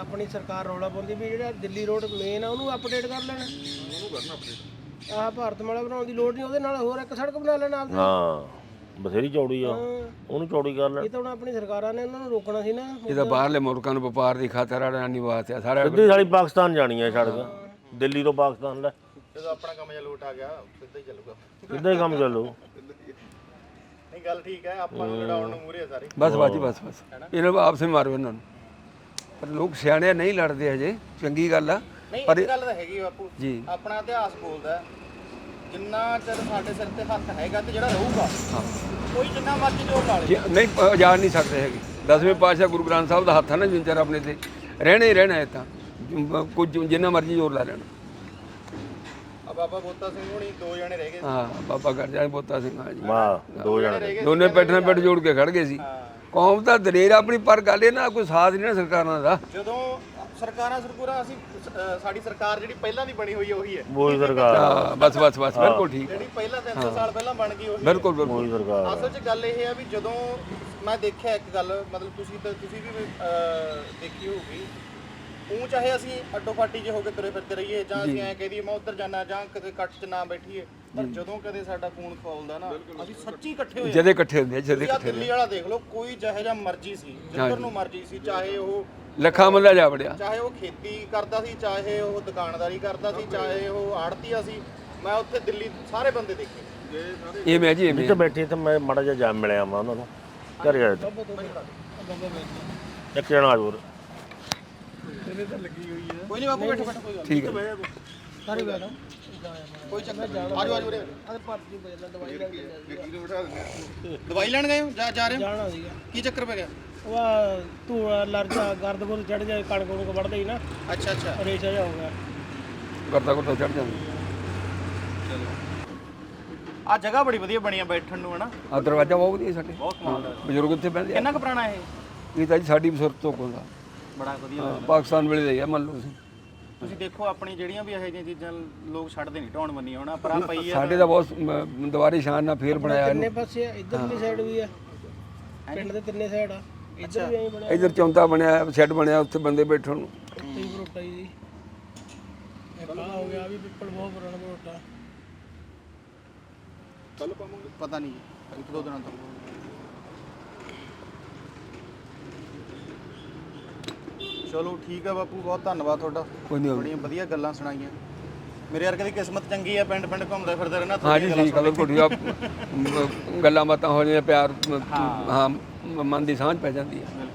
Speaker 5: ਆਪਣੀ ਸਰਕਾਰ ਰੌਲਾ ਪਾਉਂਦੀ ਵੀ ਜਿਹੜਾ ਦਿੱਲੀ ਰੋਡ ਮੇਨ ਆ ਉਹਨੂੰ ਅਪਡੇਟ ਕਰ ਲੈਣਾ। ਉਹਨੂੰ ਕਰਨਾ ਅਪਡੇਟ ਆਹ ਭਾਰਤ ਮਾਲਾ ਬਣਾਉਣ ਦੀ ਲੋੜ ਨਹੀਂ ਉਹਦੇ ਨਾਲ ਹੋਰ ਇੱਕ ਸੜਕ ਬਣਾ ਲੈਣਾ
Speaker 1: ਹਾਂ। ਬਥੇਰੀ ਚੌੜੀ ਆ। ਉਹਨੂੰ ਚੌੜੀ ਕਰ ਲੈ।
Speaker 5: ਇਹ ਤਾਂ ਹੁਣ ਆਪਣੀ ਸਰਕਾਰਾਂ ਨੇ ਉਹਨਾਂ ਨੂੰ ਰੋਕਣਾ ਸੀ ਨਾ।
Speaker 3: ਇਹ ਤਾਂ ਬਾਹਰਲੇ ਮੁਲਕਾਂ ਨੂੰ ਵਪਾਰ ਦੀ ਖਾਤਰ ਆੜਾਨੀ ਵਾਸਤੇ ਆ ਸਾਰਾ
Speaker 1: ਸਿੱਧੀ ਸਾਲੀ ਪਾਕਿਸਤਾਨ ਜਾਣੀ ਆ ਸੜਕ। ਦਿੱਲੀ ਤੋਂ ਪਾਕਿਸਤਾਨ ਲੈ।
Speaker 2: ਜਦੋਂ ਆਪਣਾ ਕੰਮ ਜਿਹਾ ਲੋਟ ਆ ਗਿਆ ਸਿੱਧਾ ਹੀ ਚੱਲੂਗਾ।
Speaker 1: ਸਿੱਧਾ ਹੀ ਕੰਮ ਚੱਲੂ।
Speaker 2: ਨਹੀਂ ਗੱਲ ਠੀਕ ਹੈ ਆਪਾਂ ਨੂੰ ਲੜਾਉਣ ਨੂੰ ਮੂਰੇ ਸਾਰੇ।
Speaker 3: ਬਸ ਬਾਜੀ ਬਸ ਬਸ। ਇਹਨਾਂ ਨੂੰ ਆਪਸੇ ਮਾਰੋ ਇਹਨਾਂ ਨੂੰ। ਪਰ ਲੋਕ ਸਿਆਣੇ ਨਹੀਂ ਲੜਦੇ ਹਜੇ ਚੰਗੀ ਗੱਲ ਆ।
Speaker 2: ਨਹੀਂ ਇਹ ਗੱਲ ਤਾਂ ਹੈਗੀ ਬਾਪੂ।
Speaker 3: ਜੀ।
Speaker 2: ਆਪਣਾ ਇਤਿਹਾਸ ਬੋਲਦਾ। ਜਿੰਨਾ ਚਿਰ ਸਾਡੇ ਸਿਰ ਤੇ ਹੱਥ ਹੈਗਾ ਤੇ ਜਿਹੜਾ ਰਹੂਗਾ
Speaker 3: ਹਾਂ।
Speaker 2: ਕੋਈ ਜਿੰਨਾ ਮਰਜ਼ੀ ਜੋਰ ਲਾ ਲੇ
Speaker 3: ਜੇ- ਨਹੀਂ ਅ, ਜਾਣ ਨਹੀਂ ਸਕਦੇ ਹੈਗੇ। ਦਸਵੇਂ ਪਾਤਸ਼ਾਹ ਗੁਰੂ ਗ੍ਰੰਥ ਸਾਹਿਬ ਦਾ ਹੱਥ ਹੈ ਨਾ ਜਿੰਨ ਚਿਰ ਆਪਣੇ ਤੇ ਰਹਿਣਾ ਹੀ ਰਹਿਣਾ ਹੈ ਤਾਂ। ਜ- ਕੁਝ ਜਿੰਨਾ ਮਰਜ਼ੀ ਜ਼ੋਰ ਲਾ ਲੈਣਾ।
Speaker 2: ਆ ਬਾਬਾ ਬੋਤਾ ਸਿੰਘ ਹੁਣੀ ਦੋ ਜਣੇ ਰਹਿ ਗਏ
Speaker 3: ਹਾਂ ਬਾਬਾ ਕਰ ਜਾਏ ਬੋਤਾ ਸਿੰਘ ਹਾਂ ਜੀ।
Speaker 1: ਵਾਹ ਦੋ ਜਣੇ
Speaker 3: ਦੋਨੇ ਪੈਠਾਂ ਪੈਠ ਜੋੜ ਕੇ ਖੜ ਗਏ ਸੀ। ਕੌਮ ਤਾਂ ਦਲੇਰ ਆਪਣੀ ਪਰ ਗੱਲ ਇਹ ਨਾ ਕੋਈ ਸਾਥ ਨਹੀਂ ਨਾ ਸਰਕਾਰਾਂ ਦਾ।
Speaker 2: ਜਦੋਂ ਸਰਕਾਰਾਂ ਸਰਕੂਰਾਂ ਅਸੀਂ ਸਾਡੀ ਸਰਕਾਰ ਜਿਹੜੀ ਪਹਿਲਾਂ ਦੀ ਬਣੀ ਹੋਈ ਹੈ ਉਹੀ ਹੈ।
Speaker 1: ਮੋਦੀ ਸਰਕਾਰ।
Speaker 3: ਹਾਂ, ਬਸ ਬਸ ਬਸ ਬਿਲਕੁਲ ਠੀਕ।
Speaker 2: ਜਿਹੜੀ ਪਹਿਲਾਂ 300 ਸਾਲ ਪਹਿਲਾਂ ਬਣ ਗਈ ਉਹੀ ਹੈ।
Speaker 3: ਬਿਲਕੁਲ ਬਿਲਕੁਲ।
Speaker 1: ਮੋਦੀ ਸਰਕਾਰ।
Speaker 2: ਅਸਲ 'ਚ ਗੱਲ ਇਹ ਹੈ ਵੀ ਜਦੋਂ ਮੈਂ ਦੇਖਿਆ ਇੱਕ ਗੱਲ ਮਤਲਬ ਤੁਸੀਂ ਤਾਂ ਤੁਸੀਂ ਵੀ ਅਹ, ਦੇਖੀ ਹੋਊਗੀ। ਉਹ ਚਾਹੇ ਅਸੀਂ ਅੱਡੋ ਫਾਟੀ ਜੇ ਹੋ ਕੇ ਤੁਰੇ ਫਿਰਦੇ ਰਹੀਏ ਜਾਂ ਅਸੀਂ ਐਂ ਕਹਿ ਦਈਏ ਮੈਂ ਉੱਧਰ ਜਾਣਾ ਜਾਂ ਕਿਤੇ ਕੱਟ 'ਚ ਨਾ ਬੈਠੀਏ ਪਰ ਜਦੋਂ ਕਦੇ ਸਾਡਾ ਖੂਨ ਖੋਲਦਾ ਨਾ ਅਸੀਂ ਸੱਚੀ ਇਕੱਠੇ ਹੋਏ
Speaker 3: ਜਦੇ ਇਕੱਠੇ ਹੁੰਦੇ ਆ, ਜਦੇ
Speaker 2: ਤੁਸੀਂ ਆਹ
Speaker 3: ਇਕੱਠੇ
Speaker 2: ਦਿੱਲੀ ਵਾਲਾ ਦੇਖ ਲਓ ਕੋਈ ਜਿਹੋ ਜਿਹਾ ਮਰਜ਼ੀ ਸੀ ਜਿੱਧਰ ਨੂੰ ਮਰਜ਼ੀ ਸੀ ਚਾਹੇ ਉਹ
Speaker 3: ਲੱਖਾਂ ਮੱਲਾ ਜਾ ਵੜਿਆ।
Speaker 2: ਚਾਹੇ ਉਹ ਖੇਤੀ ਕਰਦਾ ਸੀ ਚਾਹੇ ਉਹ ਦੁਕਾਨਦਾਰੀ ਕਰਦਾ ਸੀ ਚਾਹੇ ਉਹ ਆੜਤੀਆ ਸੀ ਮੈਂ ਉੱਥੇ ਦਿੱਲੀ ਸਾਰੇ ਬੰਦੇ ਦੇਖੇ।
Speaker 3: ਇਹ ਮੈਂ ਜੀ
Speaker 1: ਜਿੱਥੇ ਬੈਠੇ ਤੇ ਮੈਂ ਮਾੜਾ ਜਿਹਾ ਜਾ ਮਿਲਿਆ ਮੈਂ ਉਹਨਾਂ ਨੂੰ ਘਰੇ ਆਏ ਤੇ। ਇੱਕ ਜਣਾ ਹੋਰ।
Speaker 2: ਕੋਈ ਨਹੀਂ ਬਾਪੂ ਬੈਠੋ ਬੈਠੋ। ਕੋਈ ਗੱਲ
Speaker 3: ਠੀਕ ਹੈ।
Speaker 5: ਸਾਰੀ ਬੈਠੋ
Speaker 2: ਕੋਈ ਚੱਕਰ ਨਹੀਂ। ਆਜੋ ਆਜੋ
Speaker 5: ਬਜਦਾ ਦਵਾਈ
Speaker 2: ਲੈਣ ਗਏ ਹੋ? ਜਾ ਜਾ ਰਹੇ ਹੋ?
Speaker 5: ਜਾਣਾ ਸੀਗਾ।
Speaker 2: ਕੀ ਚੱਕਰ ਪੈ ਗਿਆ?
Speaker 5: ਉਹ ਧੂਆ ਲਰਜਾ ਗਰਦ ਗੁਰਦ ਚੜ ਜਾਏ ਕਣਕ ਨੂੰ ਵੜਦੇ ਹੀ ਨਾ।
Speaker 2: ਅੱਛਾ ਅੱਛਾ।
Speaker 5: ਰੇਸ਼ਾ ਜਾ ਹੋ ਗਿਆ।
Speaker 3: ਕਰਦਾ ਕਰਦਾ ਚੜ ਜਾਂਦਾ।
Speaker 2: ਆ ਜਗ੍ਹਾ ਬੜੀ ਵਧੀਆ ਬਣੀ ਆ ਬੈਠਣ ਨੂੰ ਹਨਾ?
Speaker 3: ਆ ਦਰਵਾਜ਼ਾ ਬਹੁਤ ਵਧੀਆ ਸਾਡੇ।
Speaker 2: ਬਹੁਤ ਕਮਾਲ ਦਾ
Speaker 3: ਬਜ਼ੁਰਗ ਇੱਥੇ ਬਹਿੰਦੇ ਆ।
Speaker 2: ਕਿੰਨਾ ਕੁ ਪੁਰਾਣਾ ਇਹ?
Speaker 3: ਇਹ ਤਾਂ ਜੀ ਸਾਡੀ ਬਸੁਰਤ ਤੋਂ ਕੋਲ
Speaker 2: ਬੜਾ ਵਧੀਆ
Speaker 3: ਦਾ ਪਾਕਿਸਤਾਨ ਵੇਲੇ ਦਾ ਹੀ ਆ ਮੰਨ ਲਓ ਤੁਸੀਂ।
Speaker 2: ਤੁਸੀਂ ਦੇਖੋ ਆਪਣੀ ਜਿਹੜੀਆਂ ਵੀ ਇਹੋ ਜਿਹੀਆਂ ਚੀਜ਼ਾਂ ਲੋਕ ਛੱਡਦੇ ਨਹੀਂ ਢਾਉਣ ਬੰਨੀ ਹੋਣਾ ਪਰ ਆ ਪਈ ਆ
Speaker 3: ਸਾਡੇ ਦਾ ਬਹੁਤ ਮ, ਦੁਬਾਰੇ ਸ਼ਾਨ ਨਾਲ ਫੇਰ ਬਣਾਇਆ
Speaker 5: ਤਿੰਨੇ ਪਾਸੇ ਆ? ਇੱਧਰਲੀ ਸਾਈਡ ਵੀ ਆ। ਪਿੰਡ ਦੇ ਤਿੰਨੇ ਸਾਈਡ ਆ। ਇੱਧਰ ਵੀ ਐਂ ਬਣਿਆ
Speaker 3: ਇਧਰ ਚੌਂਤਾ ਬਣਿਆ ਸ਼ੈੱਡ ਬਣਿਆ ਉੱਥੇ ਬੰਦੇ ਬੈਠਣ ਨੂੰ
Speaker 5: ਉੱਤੇ ਹੀ ਬਰੋਟਾ ਜੀ। ਦੀ ਇੱਕ ਆਹ ਹੋ ਗਿਆ ਆਹ ਵੀ ਪਿੱਪਲ ਬਹੁਤ ਪੁਰਾਣਾ ਬਰੋਟਾ
Speaker 2: ਕੱਲ ਪਾਵਾਂਗੇ। ਪਤਾ ਨਹੀਂ ਜੀ, ਇੱਕ ਦੋ ਦਿਨਾਂ ਤੋਂ। ਚਲੋ ਠੀਕ ਆ ਬਾਪੂ ਬਹੁਤ ਧੰਨਵਾਦ ਤੁਹਾਡਾ।
Speaker 3: ਕੋਈ ਨਹੀਂ।
Speaker 2: ਬੜੀਆਂ ਵਧੀਆ ਗੱਲਾਂ ਸੁਣਾਈਆਂ। ਮੇਰੇ ਯਾਰ ਕਦੀ ਕਿਸਮਤ ਚੰਗੀ ਆ ਪਿੰਡ ਪਿੰਡ ਘੁੰਮਦਾ ਫਿਰਦਾ ਰਹਿਣਾ
Speaker 3: ਹਾਂ ਜੀ ਠੀਕ ਹੈ ਬਿਲਕੁਲ ਆ ਗੱਲਾਂ ਬਾਤਾਂ ਹੋ ਜਾਂਦੀਆਂ ਪਿਆਰ ਹਾਂ। ਮਨ ਦੀ ਸਾਂਝ ਪੈ ਜਾਂਦੀ ਹੈ